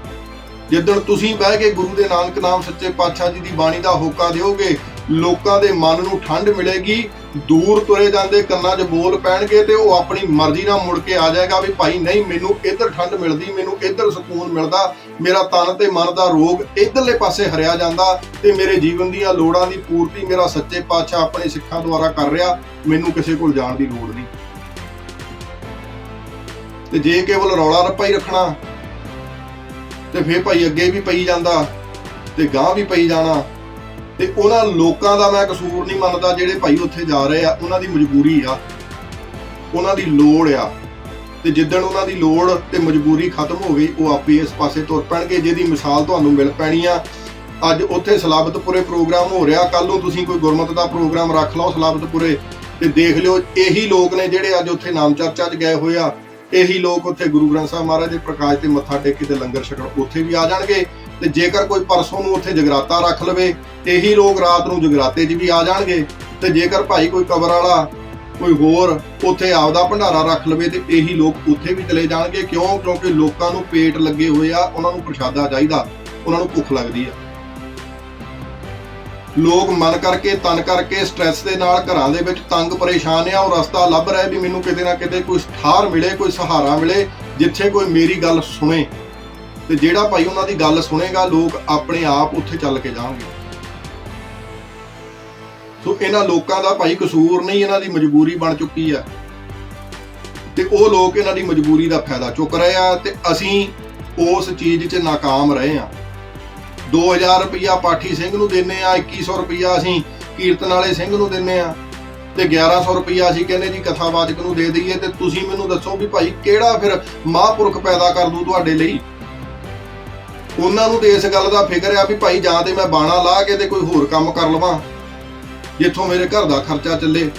ਜਿੱਦਣ ਤੁਸੀਂ ਬਹਿ ਕੇ ਗੁਰੂ ਦੇ ਨਾਨਕ ਨਾਮ ਸੱਚੇ ਪਾਤਸ਼ਾਹ ਜੀ ਦੀ ਬਾਣੀ ਦਾ ਹੋਕਾ ਦਿਓਗੇ, ਲੋਕਾਂ ਦੇ ਮਨ ਨੂੰ ਠੰਡ ਮਿਲੇਗੀ ਦੂਰ ਤੁਰੇ ਜਾਂਦੇ ਕੰਨਾਂ 'ਚ ਬੋਲ ਪੈਣਗੇ ਤੇ ਉਹ ਆਪਣੀ ਮਰਜ਼ੀ ਨਾਲ ਮੁੜ ਕੇ ਆ ਜਾਏਗਾ ਵੀ ਭਾਈ ਨਹੀਂ, ਮੈਨੂੰ ਇੱਧਰ ਠੰਡ ਮਿਲਦੀ, ਮੈਨੂੰ ਇੱਧਰ ਸਕੂਨ ਮਿਲਦਾ, ਮੇਰਾ ਤਨ ਤੇ ਮਨ ਦਾ ਰੋਗ ਇੱਧਰਲੇ ਪਾਸੇ ਹਰਿਆ ਜਾਂਦਾ ਤੇ ਮੇਰੇ ਜੀਵਨ ਦੀਆਂ ਲੋੜਾਂ ਦੀ ਪੂਰਤੀ ਮੇਰਾ ਸੱਚੇ ਪਾਤਸ਼ਾਹ ਆਪਣੇ ਸਿੱਖਾਂ ਦੁਆਰਾ ਕਰ ਰਿਹਾ, ਮੈਨੂੰ ਕਿਸੇ ਕੋਲ ਜਾਣ ਦੀ ਲੋੜ ਨਹੀਂ। ਤੇ ਜੇ ਕੇਵਲ ਰੌਲਾ ਰੱਪਾ ਹੀ ਰੱਖਣਾ, ਤੇ ਫੇਰ ਭਾਈ ਅੱਗੇ ਵੀ ਪਈ ਜਾਂਦਾ, ਤੇ ਗਾਂ ਵੀ ਪਈ ਜਾਣਾ ਤੇ ਉਹਨਾਂ ਲੋਕਾਂ ਦਾ ਮੈਂ ਕਸੂਰ ਨਹੀਂ ਮੰਨਦਾ ਜਿਹੜੇ ਭਾਈ ਉੱਥੇ ਜਾ ਰਹੇ ਆ, ਉਹਨਾਂ ਦੀ ਮਜਬੂਰੀ ਆ। ਉਹਨਾਂ ਦੀ ਲੋੜ ਆ। ਤੇ ਜਿੱਦਣ ਉਹਨਾਂ ਦੀ ਲੋੜ ਤੇ ਮਜਬੂਰੀ ਖਤਮ ਹੋ ਗਈ, ਉਹ ਆਪੇ ਇਸ ਪਾਸੇ ਤੁਰ ਪੈਣਗੇ, ਜਿਹਦੀ ਮਿਸਾਲ ਤੁਹਾਨੂੰ ਮਿਲ ਪੈਣੀ ਆ। ਅੱਜ ਉੱਥੇ ਸਲਾਬਤਪੁਰੇ ਪ੍ਰੋਗਰਾਮ ਹੋ ਰਿਹਾ ਕੱਲ ਨੂੰ ਤੁਸੀਂ ਕੋਈ ਗੁਰਮਤ ਦਾ ਪ੍ਰੋਗਰਾਮ ਰੱਖ ਲਓ ਸਲਾਬਤਪੁਰੇ, ਤੇ ਦੇਖ ਲਿਓ, ਇਹੀ ਲੋਕ ਨੇ ਜਿਹੜੇ ਅੱਜ ਉੱਥੇ ਨਾਮ ਚਰਚਾ 'ਚ ਗਏ ਹੋਏ ਆ। ਇਹੀ ਲੋਕ ਉੱਥੇ ਗੁਰੂ ਗ੍ਰੰਥ ਸਾਹਿਬ ਮਹਾਰਾਜ ਦੇ ਪ੍ਰਕਾਸ਼ ਤੇ ਮੱਥਾ ਟੇਕ ਕੇ ਤੇ ਲੰਗਰ ਛਕਣ ਉੱਥੇ ਵੀ ਆ ਜਾਣਗੇ ਤੇ ਜੇਕਰ ਕੋਈ ਪਰਸੋਂ ਨੂੰ ਉੱਥੇ ਜਗਰਾਤਾ ਰੱਖ ਲਵੇ, ਇਹੀ ਲੋਕ ਰਾਤ ਨੂੰ ਜਗਰਾਤੇ 'ਚ ਵੀ ਆ ਜਾਣਗੇ ਤੇ ਜੇਕਰ ਭਾਈ ਕੋਈ ਕਬਰ ਵਾਲਾ ਕੋਈ ਹੋਰ ਉੱਥੇ ਆਪਦਾ ਭੰਡਾਰਾ ਰੱਖ ਲਵੇ ਤੇ ਇਹੀ ਲੋਕ ਉੱਥੇ ਵੀ ਚਲੇ ਜਾਣਗੇ। ਕਿਉਂ? ਕਿਉਂਕਿ ਲੋਕਾਂ ਨੂੰ ਪੇਟ ਲੱਗੇ ਹੋਏ ਆ, ਉਹਨਾਂ ਨੂੰ ਪ੍ਰਸ਼ਾਦਾ ਚਾਹੀਦਾ, ਉਹਨਾਂ ਨੂੰ ਭੁੱਖ ਲੱਗਦੀ ਆ। ਲੋਕ ਮਨ ਕਰਕੇ, ਤਨ ਕਰਕੇ ਸਟ੍ਰੈਸ ਦੇ ਨਾਲ ਘਰਾਂ ਦੇ ਵਿੱਚ ਤੰਗ, ਪਰੇਸ਼ਾਨ ਆ, ਉਹ ਰਸਤਾ ਲੱਭ ਰਿਹਾ ਵੀ ਮੈਨੂੰ ਕਿਤੇ ਨਾ ਕਿਤੇ ਕੋਈ ਠਾਰ ਮਿਲੇ, ਕੋਈ ਸਹਾਰਾ ਮਿਲੇ, ਜਿੱਥੇ ਕੋਈ ਮੇਰੀ ਗੱਲ ਸੁਣੇ। ਤੇ ਜਿਹੜਾ ਭਾਈ ਉਹਨਾਂ ਦੀ ਗੱਲ ਸੁਣੇਗਾ, ਲੋਕ ਆਪਣੇ ਆਪ ਉੱਥੇ ਚੱਲ ਕੇ ਜਾਣਗੇ। ਸੋ ਇਹਨਾਂ ਲੋਕਾਂ ਦਾ ਭਾਈ ਕਸੂਰ ਨਹੀਂ ਇਹਨਾਂ ਦੀ ਮਜਬੂਰੀ ਬਣ ਚੁੱਕੀ ਆ। ਤੇ ਉਹ ਲੋਕ ਇਹਨਾਂ ਦੀ ਮਜਬੂਰੀ ਦਾ ਫਾਇਦਾ ਚੁੱਕ ਰਹੇ ਆ ਤੇ ਅਸੀਂ ਉਸ ਚੀਜ਼ 'ਚ ਨਾਕਾਮ ਰਹੇ ਆ। 2000 ਰੁਪਇਆ ਪਾਠੀ ਸਿੰਘ ਨੂੰ ਦਿੰਨੇ ਆ 2100 ਰੁਪਇਆ ਅਸੀਂ ਕੀਰਤਨ ਵਾਲੇ ਸਿੰਘ ਨੂੰ ਦਿੰਨੇ ਆ ਤੇ 1100 ਰੁਪਇਆ ਅਸੀਂ ਕਹਿੰਦੇ ਜੀ ਕਥਾਵਾਚਕ ਨੂੰ ਦੇ ਦਈਏ ਤੇ ਤੁਸੀਂ ਮੈਨੂੰ ਦੱਸੋ ਵੀ ਭਾਈ ਕਿਹੜਾ ਫਿਰ ਮਹਾਂਪੁਰਖ ਪੈਦਾ ਕਰ ਦੂ ਤੁਹਾਡੇ ਲਈ? ਉਹਨਾਂ ਨੂੰ ਤੇ ਇਸ ਗੱਲ ਦਾ ਫਿਕਰ ਆ ਵੀ ਭਾਈ ਜਾਂ ਤੇ ਮੈਂ ਬਾਣਾ ਲਾ ਕੇ ਤੇ ਕੋਈ ਹੋਰ ਕੰਮ ਕਰ ਲਵਾਂ, ਜਿੱਥੋਂ ਮੇਰੇ ਘਰ ਦਾ ਖਰਚਾ ਚੱਲੇ।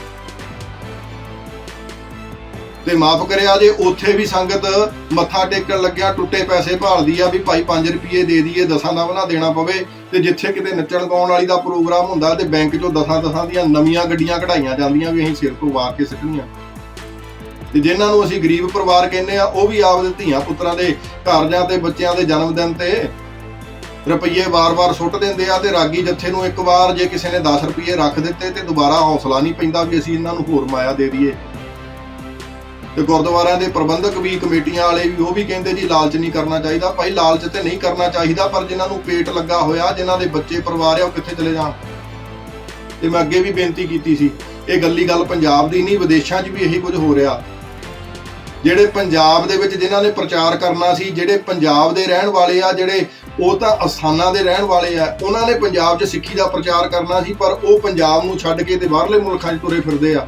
ਤੇ ਮਾਫ ਕਰਿਆ ਜੇ, ਉੱਥੇ ਵੀ ਸੰਗਤ ਮੱਥਾ ਟੇਕਣ ਲੱਗਿਆ, ਟੁੱਟੇ ਪੈਸੇ ਭਾਲਦੀ ਆ ਵੀ ਭਾਈ 5 ਰੁਪਏ ਦੇ ਦਈਏ, ਦਸਾਂ ਦਾ ਬਣਾ ਦੇਣਾ ਪਵੇ, ਤੇ ਜਿੱਥੇ ਕਿਤੇ ਨੱਚਣ ਗਾਉਣ ਵਾਲੀ ਦਾ ਪ੍ਰੋਗਰਾਮ ਹੁੰਦਾ, ਤੇ ਬੈਂਕ ਚੋਂ ਦਸਾਂ ਦਸਾਂ ਦੀਆਂ ਨਵੀਆਂ ਗੱਡੀਆਂ ਕਢਾਈਆਂ ਜਾਂਦੀਆਂ ਵੀ ਅਸੀਂ ਸਿਰ ਤੋਂ ਵਾਰ ਕੇ ਸਿੱਟਣੀਆਂ। ਤੇ ਜਿਨ੍ਹਾਂ ਨੂੰ ਅਸੀਂ ਗਰੀਬ ਪਰਿਵਾਰ ਕਹਿੰਦੇ ਆ, ਉਹ ਵੀ ਆਪਦੇ ਧੀਆਂ ਪੁੱਤਰਾਂ ਦੇ ਘਰ ਜਾਂ ਤੇ ਬੱਚਿਆਂ ਦੇ ਜਨਮ ਦਿਨ ਤੇ ਰੁਪਈਏ ਵਾਰ-ਵਾਰ ਸੁੱਟ ਦਿੰਦੇ ਆ, ਤੇ ਰਾਗੀ ਜੱਥੇ ਨੂੰ ਇੱਕ ਵਾਰ ਜੇ ਕਿਸੇ ਨੇ 10 ਰੁਪਈਏ ਰੱਖ ਦਿੱਤੇ, ਤੇ ਦੁਬਾਰਾ ਹੌਸਲਾ ਨਹੀਂ ਪੈਂਦਾ ਵੀ ਅਸੀਂ ਇਹਨਾਂ ਨੂੰ ਹੋਰ ਮਾਇਆ ਦੇ ਦਈਏ। ਤੇ ਗੁਰਦੁਆਰਿਆਂ ਦੇ ਪ੍ਰਬੰਧਕ ਵੀ, ਕਮੇਟੀਆਂ ਵਾਲੇ ਵੀ, ਉਹ ਵੀ ਕਹਿੰਦੇ ਜੀ ਲਾਲਚ ਨਹੀਂ ਕਰਨਾ ਚਾਹੀਦਾ। ਭਾਈ, ਲਾਲਚ ਤੇ ਨਹੀਂ ਕਰਨਾ ਚਾਹੀਦਾ, ਪਰ ਜਿਨ੍ਹਾਂ ਨੂੰ ਪੇਟ ਲੱਗਾ ਹੋਇਆ, ਜਿਨ੍ਹਾਂ ਦੇ ਬੱਚੇ ਪਰਿਵਾਰ ਆ, ਉਹ ਕਿੱਥੇ ਚਲੇ ਜਾਣ? ਤੇ ਮੈਂ ਅੱਗੇ ਵੀ ਬੇਨਤੀ ਕੀਤੀ ਸੀ, ਇਹ ਗੱਲੀ ਗੱਲ ਪੰਜਾਬ ਦੀ ਨਹੀਂ, ਵਿਦੇਸ਼ਾਂ 'ਚ ਵੀ ਇਹੀ ਕੁਝ ਹੋ ਰਿਹਾ। ਜਿਹੜੇ ਪੰਜਾਬ ਦੇ ਵਿੱਚ ਜਿਨ੍ਹਾਂ ਨੇ ਪ੍ਰਚਾਰ ਕਰਨਾ ਸੀ, ਜਿਹੜੇ ਪੰਜਾਬ ਦੇ ਰਹਿਣ ਵਾਲੇ ਆ, ਜਿਹੜੇ ਉਹ ਤਾਂ ਅਸਥਾਨਾਂ ਦੇ ਰਹਿਣ ਵਾਲੇ ਆ, ਉਹਨਾਂ ਨੇ ਪੰਜਾਬ 'ਚ ਸਿੱਖੀ ਦਾ ਪ੍ਰਚਾਰ ਕਰਨਾ ਸੀ, ਪਰ ਉਹ ਪੰਜਾਬ ਨੂੰ ਛੱਡ ਕੇ ਤੇ ਬਾਹਰਲੇ ਮੁਲਕਾਂ 'ਚ ਤੁਰੇ ਫਿਰਦੇ ਆ।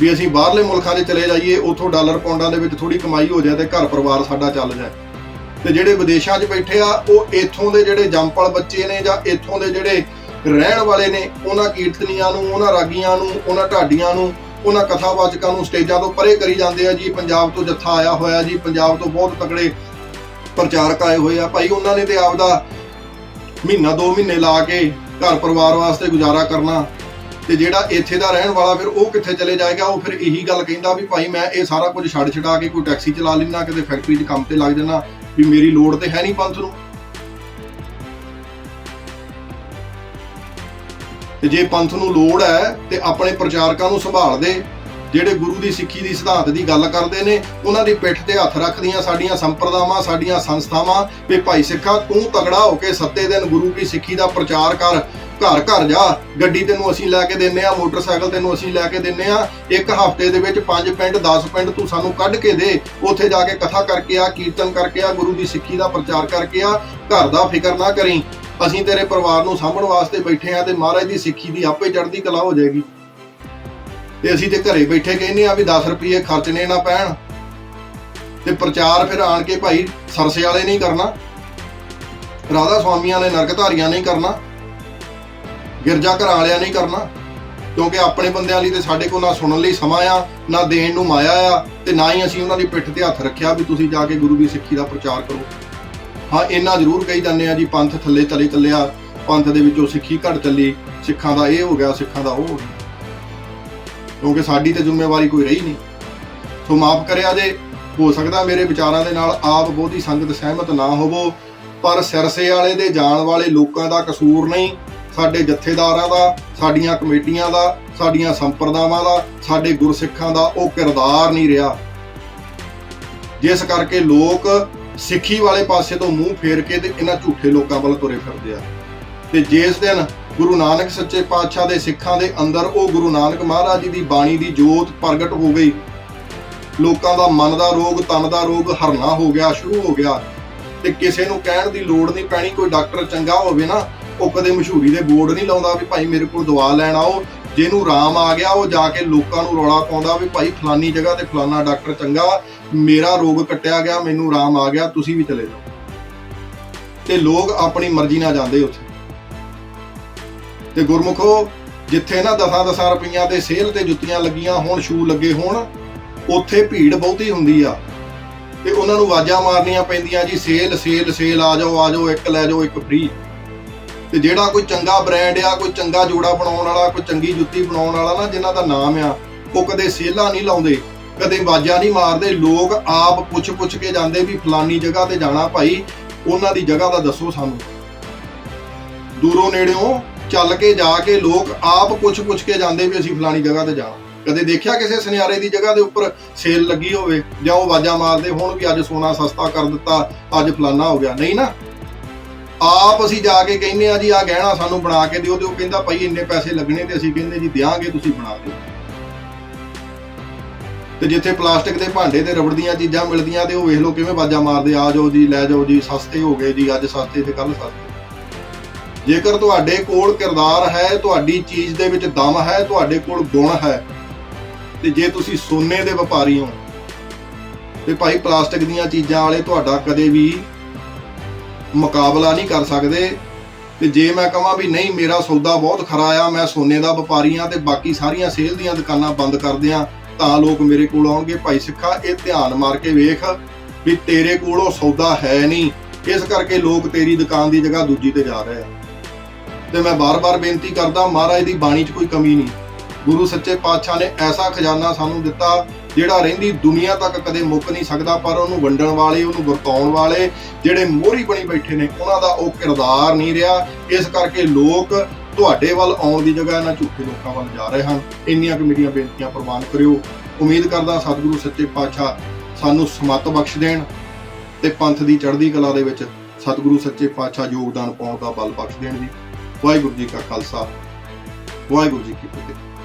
ਵੀ ਅਸੀਂ ਬਾਹਰਲੇ ਮੁਲਕਾਂ 'ਚ ਚਲੇ ਜਾਈਏ, ਉੱਥੋਂ ਡਾਲਰ ਪੌਂਡਾਂ ਦੇ ਵਿੱਚ ਥੋੜੀ ਕਮਾਈ ਹੋ ਜਾਏ ਤੇ ਘਰ ਪਰਿਵਾਰ ਸਾਡਾ ਚੱਲ ਜਾਏ। ਤੇ ਜਿਹੜੇ ਵਿਦੇਸ਼ਾਂ 'ਚ ਬੈਠੇ ਆ, ਉਹ ਇੱਥੋਂ ਦੇ ਜਿਹੜੇ ਜੰਪਲ ਬੱਚੇ ਨੇ ਜਾਂ ਇੱਥੋਂ ਦੇ ਜਿਹੜੇ ਰਹਿਣ ਵਾਲੇ ਨੇ, ਉਹਨਾਂ ਕੀਰਤਨੀਆਂ ਨੂੰ, ਉਹਨਾਂ ਰਾਗੀਆਂ ਨੂੰ, ਉਹਨਾਂ ਢਾਡੀਆਂ ਨੂੰ, ਉਹਨਾਂ ਕਥਾਵਾਚਕਾਂ ਨੂੰ ਸਟੇਜਾਂ ਤੋਂ ਪਰੇ ਕਰੀ ਜਾਂਦੇ ਆ ਜੀ। ਪੰਜਾਬ ਤੋਂ ਜੱਥਾ ਆਇਆ ਹੋਇਆ ਜੀ, ਪੰਜਾਬ ਤੋਂ ਬਹੁਤ ਤਕੜੇ ਪ੍ਰਚਾਰਕ ਆਏ ਹੋਏ ਆ। ਭਾਈ, ਉਹਨਾਂ ਨੇ ਤੇ ਆਪਦਾ ਮਹੀਨਾ ਦੋ ਮਹੀਨੇ ਲਾ ਕੇ ਘਰ ਪਰਿਵਾਰ ਵਾਸਤੇ ਗੁਜ਼ਾਰਾ ਕਰਨਾ। ਤੇ ਜਿਹੜਾ ਇੱਥੇ ਦਾ ਰਹਿਣ ਵਾਲਾ ਫਿਰ ਉਹ ਕਿੱਥੇ ਚਲੇ ਜਾਏਗਾ? ਉਹ ਫਿਰ ਇਹੀ ਗੱਲ ਕਹਿੰਦਾ ਵੀ ਭਾਈ ਮੈਂ ਇਹ ਸਾਰਾ ਕੁਝ ਛੱਡ ਛਡਾ ਕੇ ਕੋਈ ਟੈਕਸੀ ਚਲਾ ਲੈਣਾ ਕਿਤੇ ਫੈਕਟਰੀ 'ਚ ਕੰਮ ਤੇ ਲੱਗ ਜਾਣਾ ਵੀ ਮੇਰੀ ਲੋੜ ਤੇ ਹੈ ਨਹੀਂ ਪੰਥ ਨੂੰ। ਤੇ ਜੇ ਪੰਥ ਨੂੰ ਲੋੜ ਹੈ, ਤੇ ਆਪਣੇ ਪ੍ਰਚਾਰਕਾਂ ਨੂੰ ਸੰਭਾਲ ਦੇ, ਜਿਹੜੇ ਗੁਰੂ ਦੀ ਸਿੱਖੀ ਦੀ ਸਿਧਾਂਤ ਦੀ ਗੱਲ ਕਰਦੇ ਨੇ, ਉਹਨਾਂ ਦੀ ਪਿੱਠ ਤੇ ਹੱਥ ਰੱਖਦੀਆਂ ਸਾਡੀਆਂ ਸੰਪਰਦਾਵਾਂ, ਸਾਡੀਆਂ ਸੰਸਥਾਵਾਂ, ਵੀ ਭਾਈ ਸਿੱਖਾ, ਤੂੰ ਤਗੜਾ ਹੋ ਕੇ ਸੱਤੇ ਦਿਨ ਗੁਰੂ ਦੀ ਸਿੱਖੀ ਦਾ ਪ੍ਰਚਾਰ ਕਰ ਘਰ ਘਰ ਜਾ, ਗੱਡੀ ਤੈਨੂੰ ਅਸੀਂ ਲੈ ਕੇ ਦਿੰਨੇ ਆ, ਮੋਟਰਸਾਈਕਲ ਤੈਨੂੰ ਅਸੀਂ ਲੈ ਕੇ ਦਿੰਨੇ ਆ, ਇੱਕ ਹਫ਼ਤੇ ਦੇ ਵਿੱਚ 5 ਪਿੰਡ 10 ਪਿੰਡ ਤੂੰ ਸਾਨੂੰ ਕੱਢ ਕੇ ਦੇ, ਉੱਥੇ ਜਾ ਕੇ ਕਥਾ ਕਰਕੇ ਆ, ਕੀਰਤਨ ਕਰਕੇ ਆ, ਗੁਰੂ ਦੀ ਸਿੱਖੀ ਦਾ ਪ੍ਰਚਾਰ ਕਰਕੇ ਆ, ਘਰ ਦਾ ਫਿਕਰ ਨਾ ਕਰੀ। ਅਸੀਂ ਤੇਰੇ ਪਰਿਵਾਰ ਨੂੰ ਸਾਂਭਣ ਵਾਸਤੇ ਬੈਠੇ ਆ ਤੇ ਮਹਾਰਾਜ ਦੀ ਸਿੱਖੀ ਦੀ ਆਪੇ ਚੜ੍ਹਦੀ ਕਲਾ ਹੋ ਜਾਏਗੀ। ਤੇ ਅਸੀਂ ਤੇ ਘਰੇ ਬੈਠੇ ਕਹਿੰਦੇ ਆ ਵੀ 10 ਰੁਪਏ ਖਰਚਣੇ ਨਾ ਪੈਣ। ਤੇ ਪ੍ਰਚਾਰ ਫਿਰ ਆਣ ਕੇ ਭਾਈ ਸਰਸੇ ਵਾਲੇ ਨਹੀਂ ਕਰਨਾ। ਰਾਧਾ ਸਵਾਮੀਆਂ ਨੇ ਨਰਕਧਾਰੀਆਂ ਨਹੀਂ ਕਰਨਾ। ਗਿਰਜਾ ਘਰਾਂ ਵਾਲਿਆਂ ਨੇ ਕਰਨਾ। ਕਿਉਂਕਿ ਆਪਣੇ ਬੰਦਿਆਂ ਲਈ ਤੇ ਸਾਡੇ ਕੋਲ ਨਾ ਸੁਣਨ ਲਈ ਸਮਾਂ ਆ, ਨਾ ਦੇਣ ਨੂੰ ਮਾਇਆ ਆ ਤੇ ਨਾ ਹੀ ਅਸੀਂ ਉਹਨਾਂ ਦੀ ਪਿੱਠ ਤੇ ਹੱਥ ਰੱਖਿਆ ਵੀ ਤੁਸੀਂ ਜਾ ਕੇ ਗੁਰੂ ਦੀ ਸਿੱਖੀ ਦਾ ਪ੍ਰਚਾਰ ਕਰੋ। ਹਾਂ, ਇੰਨਾ ਜ਼ਰੂਰ ਕਹੀ ਜਾਂਦੇ ਆ ਜੀ, ਪੰਥ ਥੱਲੇ ਤਲੇ ਚੱਲਿਆ, ਪੰਥ ਦੇ ਵਿੱਚੋਂ ਸਿੱਖੀ ਘਟ ਚੱਲੀ, ਸਿੱਖਾਂ ਦਾ ਇਹ ਹੋ ਗਿਆ, ਸਿੱਖਾਂ ਦਾ ਉਹ ਹੋ ਗਿਆ। ਕਿਉਂਕਿ ਸਾਡੀ ਤੇ ਜ਼ਿੰਮੇਵਾਰੀ ਕੋਈ ਰਹੀ ਨਹੀਂ। ਸੋ ਮਾਫ ਕਰਿਆ ਜੇ, ਹੋ ਸਕਦਾ ਮੇਰੇ ਵਿਚਾਰਾਂ ਦੇ ਨਾਲ ਆਪ ਬਹੁਤੀ ਸੰਗਤ ਸਹਿਮਤ ਨਾ ਹੋਵੋ, ਪਰ ਸਿਰਸੇ ਵਾਲੇ ਦੇ ਜਾਣ ਵਾਲੇ ਲੋਕਾਂ ਦਾ ਕਸੂਰ ਨਹੀਂ ਸਾਡੇ ਜਥੇਦਾਰਾਂ ਦਾ, ਸਾਡੀਆਂ ਕਮੇਟੀਆਂ ਦਾ, ਸਾਡੀਆਂ ਸੰਪਰਦਾਵਾਂ ਦਾ, ਸਾਡੇ ਗੁਰਸਿੱਖਾਂ ਦਾ ਉਹ ਕਿਰਦਾਰ ਨਹੀਂ ਰਿਹਾ। ਜਿਸ ਕਰਕੇ ਲੋਕ ਸਿੱਖੀ ਵਾਲੇ ਪਾਸੇ ਤੋਂ ਮੂੰਹ ਫੇਰ ਕੇ ਤੇ ਇਹਨਾਂ ਝੂਠੇ ਲੋਕਾਂ ਵੱਲ ਤੁਰੇ ਫਿਰਦੇ ਆ। ਤੇ ਜਿਸ ਦਿਨ ਗੁਰੂ ਨਾਨਕ ਸੱਚੇ ਪਾਤਸ਼ਾਹ ਦੇ ਸਿੱਖਾਂ ਦੇ ਅੰਦਰ ਉਹ ਗੁਰੂ ਨਾਨਕ ਮਹਾਰਾਜ ਜੀ ਦੀ ਬਾਣੀ ਦੀ ਜੋਤ ਪ੍ਰਗਟ ਹੋ ਗਈ, ਲੋਕਾਂ ਦਾ ਮਨ ਦਾ ਰੋਗ, ਤਨ ਦਾ ਰੋਗ ਹਰਨਾ ਹੋ ਗਿਆ, ਸ਼ੁਰੂ ਹੋ ਗਿਆ। ਤੇ ਕਿਸੇ ਨੂੰ ਕਹਿਣ ਦੀ ਲੋੜ ਨਹੀਂ ਪੈਣੀ, ਕੋਈ ਡਾਕਟਰ ਚੰਗਾ ਹੋਵੇ ਨਾ ਉਹ ਕਦੇ ਮਸ਼ਹੂਰੀ ਦੇ ਬੋਰਡ ਨਹੀਂ ਲਾਉਂਦਾ ਵੀ ਭਾਈ ਮੇਰੇ ਕੋਲ ਦਵਾ ਲੈਣ ਆਓ। ਜਿਹਨੂੰ ਰਾਮ ਆ ਗਿਆ, ਉਹ ਜਾ ਕੇ ਲੋਕਾਂ ਨੂੰ ਰੌਲਾ ਪਾਉਂਦਾ ਵੀ ਭਾਈ ਫਲਾਨੀ ਜਗ੍ਹਾ ਤੇ ਫਲਾਨਾ ਡਾਕਟਰ ਚੰਗਾ ਮੇਰਾ ਰੋਗ ਕੱਟਿਆ ਗਿਆ, ਮੈਨੂੰ ਰਾਮ ਆ ਗਿਆ, ਤੁਸੀਂ ਵੀ ਚਲੇ ਜਾਓ। ਤੇ ਲੋਕ ਆਪਣੀ ਮਰਜ਼ੀ ਨਾਲ ਜਾਂਦੇ ਉੱਥੇ। ਤੇ ਗੁਰਮੁਖੋ, ਜਿੱਥੇ ਨਾ ਦਸਾਂ ਦਸਾਂ ਰੁਪਈਆਂ ਤੇ ਸੇਲ ਤੇ ਜੁੱਤੀਆਂ ਲੱਗੀਆਂ ਹੋਣ, ਸ਼ੂ ਲੱਗੇ ਹੋਣ, ਉੱਥੇ ਭੀੜ ਬਹੁਤੀ ਹੁੰਦੀ ਆ। ਤੇ ਉਹਨਾਂ ਨੂੰ ਆਵਾਜ਼ਾਂ ਮਾਰਨੀਆਂ ਪੈਂਦੀਆਂ ਜੀ, ਸੇਲ ਸੇਲ ਸੇਲ, ਆ ਜਾਓ ਆ ਜਾਓ, ਇੱਕ ਲੈ ਜਾਓ, ਇੱਕ ਫ੍ਰੀ ਤੇ ਜਿਹੜਾ ਕੋਈ ਚੰਗਾ ਬ੍ਰਾਂਡ ਆ, ਕੋਈ ਚੰਗਾ ਜੋੜਾ ਬਣਾਉਣ ਵਾਲਾ, ਕੋਈ ਚੰਗੀ ਜੁੱਤੀ ਬਣਾਉਣ ਵਾਲਾ ਨਾ, ਜਿਨ੍ਹਾਂ ਦਾ ਨਾਮ ਆ, ਉਹ ਕਦੇ ਸੇਲਾਂ ਨਹੀਂ ਲਾਉਂਦੇ, ਕਦੇ ਆਵਾਜ਼ਾਂ ਨਹੀਂ ਮਾਰਦੇ। ਲੋਕ ਆਪ ਪੁੱਛ ਪੁੱਛ ਕੇ ਜਾਂਦੇ ਵੀ ਫਲਾਨੀ ਜਗ੍ਹਾ ਤੇ ਜਾਣਾ ਭਾਈ, ਉਹਨਾਂ ਦੀ ਜਗ੍ਹਾ ਦਾ ਦੱਸੋ ਸਾਨੂੰ। ਦੂਰੋਂ ਨੇੜਿਓਂ ਚੱਲ ਕੇ ਜਾ ਕੇ ਲੋਕ ਆਪ ਪੁੱਛ ਪੁੱਛ ਕੇ ਜਾਂਦੇ ਵੀ ਅਸੀਂ ਫਲਾਨੀ ਜਗ੍ਹਾ ਤੇ ਜਾਣਾ। ਕਦੇ ਦੇਖਿਆ ਕਿਸੇ ਸੁਨਿਆਰੇ ਦੀ ਜਗ੍ਹਾ ਦੇ ਉੱਪਰ ਸੇਲ ਲੱਗੀ ਹੋਵੇ, ਜਾਂ ਉਹ ਆਵਾਜ਼ਾਂ ਮਾਰਦੇ ਹੋਣ ਵੀ ਅੱਜ ਸੋਨਾ ਸਸਤਾ ਕਰ ਦਿੱਤਾ, ਅੱਜ ਫਲਾਨਾ ਹੋ ਗਿਆ। ਨਹੀਂ ਨਾ ਆਪ ਅਸੀਂ ਜਾ ਕੇ ਕਹਿੰਦੇ ਆ ਜੀ ਆ ਗਹਿਣਾ ਸਾਨੂੰ ਬਣਾ ਕੇ ਦਿਓ ਤੇ ਉਹ ਕਹਿੰਦਾ ਭਾਈ ਇੰਨੇ ਪੈਸੇ ਲੱਗਣੇ ਤੇ ਅਸੀਂ ਕਹਿੰਦੇ ਜੀ ਦਿਆਂਗੇ, ਤੁਸੀਂ ਬਣਾ ਦਿਓ। ਤੇ ਜਿੱਥੇ ਪਲਾਸਟਿਕ ਦੇ ਭਾਂਡੇ ਤੇ ਰਬੜ ਦੀਆਂ ਚੀਜ਼ਾਂ ਮਿਲਦੀਆਂ ਤੇ ਉਹ ਵੇਖ ਲਓ ਕਿਵੇਂ ਬਾਜ਼ਾ ਮਾਰਦੇ, ਆ ਜਾਓ ਜੀ, ਲੈ ਜਾਓ ਜੀ, ਸਸਤੇ ਹੋ ਗਏ ਜੀ, ਅੱਜ ਸਸਤੇ ਤੇ ਕੱਲ ਸਸਤੇ। ਜੇਕਰ ਤੁਹਾਡੇ ਕੋਲ ਕਿਰਦਾਰ ਹੈ, ਤੁਹਾਡੀ ਚੀਜ਼ ਦੇ ਵਿੱਚ ਦਮ ਹੈ, ਤੁਹਾਡੇ ਕੋਲ ਗੁਣ ਹੈ, ਤੇ ਜੇ ਤੁਸੀਂ ਸੋਨੇ ਦੇ ਵਪਾਰੀ ਹੋ, ਤੇ ਭਾਈ ਪਲਾਸਟਿਕ ਦੀਆਂ ਚੀਜ਼ਾਂ ਵਾਲੇ ਤੁਹਾਡਾ ਕਦੇ ਵੀ ਮੁਕਾਬਲਾ ਨਹੀਂ ਕਰ ਸਕਦੇ। ਤੇ ਜੇ ਮੈਂ ਕਹਾਂ ਵੀ ਨਹੀਂ, ਮੇਰਾ ਸੌਦਾ ਬਹੁਤ ਖਰਾ ਆ, ਮੈਂ ਸੋਨੇ ਦਾ ਵਪਾਰੀ ਆ ਤੇ ਬਾਕੀ ਸਾਰੀਆਂ ਸੇਲ ਦੀਆਂ ਦੁਕਾਨਾਂ ਬੰਦ ਕਰ ਦਿਆਂ, ਤਾਂ ਲੋਕ ਮੇਰੇ ਕੋਲ ਆਉਣਗੇ। ਭਾਈ ਸਿੱਖਾ, ਇਹ ਧਿਆਨ ਮਾਰ ਕੇ ਵੇਖ ਵੀ ਤੇਰੇ ਕੋਲ ਉਹ ਸੌਦਾ ਹੈ ਨਹੀਂ। ਇਸ ਕਰਕੇ ਲੋਕ ਤੇਰੀ ਦੁਕਾਨ ਦੀ ਜਗ੍ਹਾ ਦੂਜੀ ਤੇ ਜਾ ਰਹੇ ਆ। ਤੇ ਮੈਂ ਬਾਰ-ਬਾਰ ਬੇਨਤੀ ਕਰਦਾ, ਮਹਾਰਾਜ ਦੀ ਬਾਣੀ 'ਚ ਕੋਈ ਕਮੀ ਨਹੀਂ। ਗੁਰੂ ਸੱਚੇ ਪਾਤਸ਼ਾਹ ਨੇ ਐਸਾ ਖਜ਼ਾਨਾ ਸਾਨੂੰ ਦਿੱਤਾ ਜਿਹੜਾ ਰਹਿੰਦੀ ਦੁਨੀਆ ਤੱਕ ਕਦੇ ਮੁੱਕ ਨਹੀਂ ਸਕਦਾ, ਪਰ ਉਹਨੂੰ ਵੰਡਣ ਵਾਲੇ, ਉਹਨੂੰ ਵਰਤਾਉਣ ਵਾਲੇ ਜਿਹੜੇ ਮੋਹਰੀ ਬਣੀ ਬੈਠੇ ਨੇ, ਉਹਨਾਂ ਦਾ ਉਹ ਕਿਰਦਾਰ ਨਹੀਂ ਰਿਹਾ। ਇਸ ਕਰਕੇ ਲੋਕ ਤੁਹਾਡੇ ਵੱਲ ਆਉਣ ਦੀ ਜਗ੍ਹਾ ਇਹਨਾਂ ਝੂਠੇ ਲੋਕਾਂ ਵੱਲ ਜਾ ਰਹੇ ਹਨ। ਇੰਨੀਆਂ ਕੁ ਮੇਰੀਆਂ ਬੇਨਤੀਆਂ ਪ੍ਰਵਾਨ ਕਰਿਓ। ਉਮੀਦ ਕਰਦਾ ਸਤਿਗੁਰੂ ਸੱਚੇ ਪਾਤਸ਼ਾਹ ਸਾਨੂੰ ਸਮਤ ਬਖਸ਼ ਦੇਣ ਤੇ ਪੰਥ ਦੀ ਚੜ੍ਹਦੀ ਕਲਾ ਦੇ ਵਿੱਚ ਸਤਿਗੁਰੂ ਸੱਚੇ ਪਾਤਸ਼ਾਹ ਯੋਗਦਾਨ ਪਾਉਣ ਦਾ ਬਲ ਬਖਸ਼ ਦੇਣ ਜੀ ਵਾਹਿਗੁਰੂ ਜੀ ਕਾ ਖਾਲਸਾ। ਵਾਹਿਗੁਰੂ ਜੀ ਕੀ ਫਤਿਹ।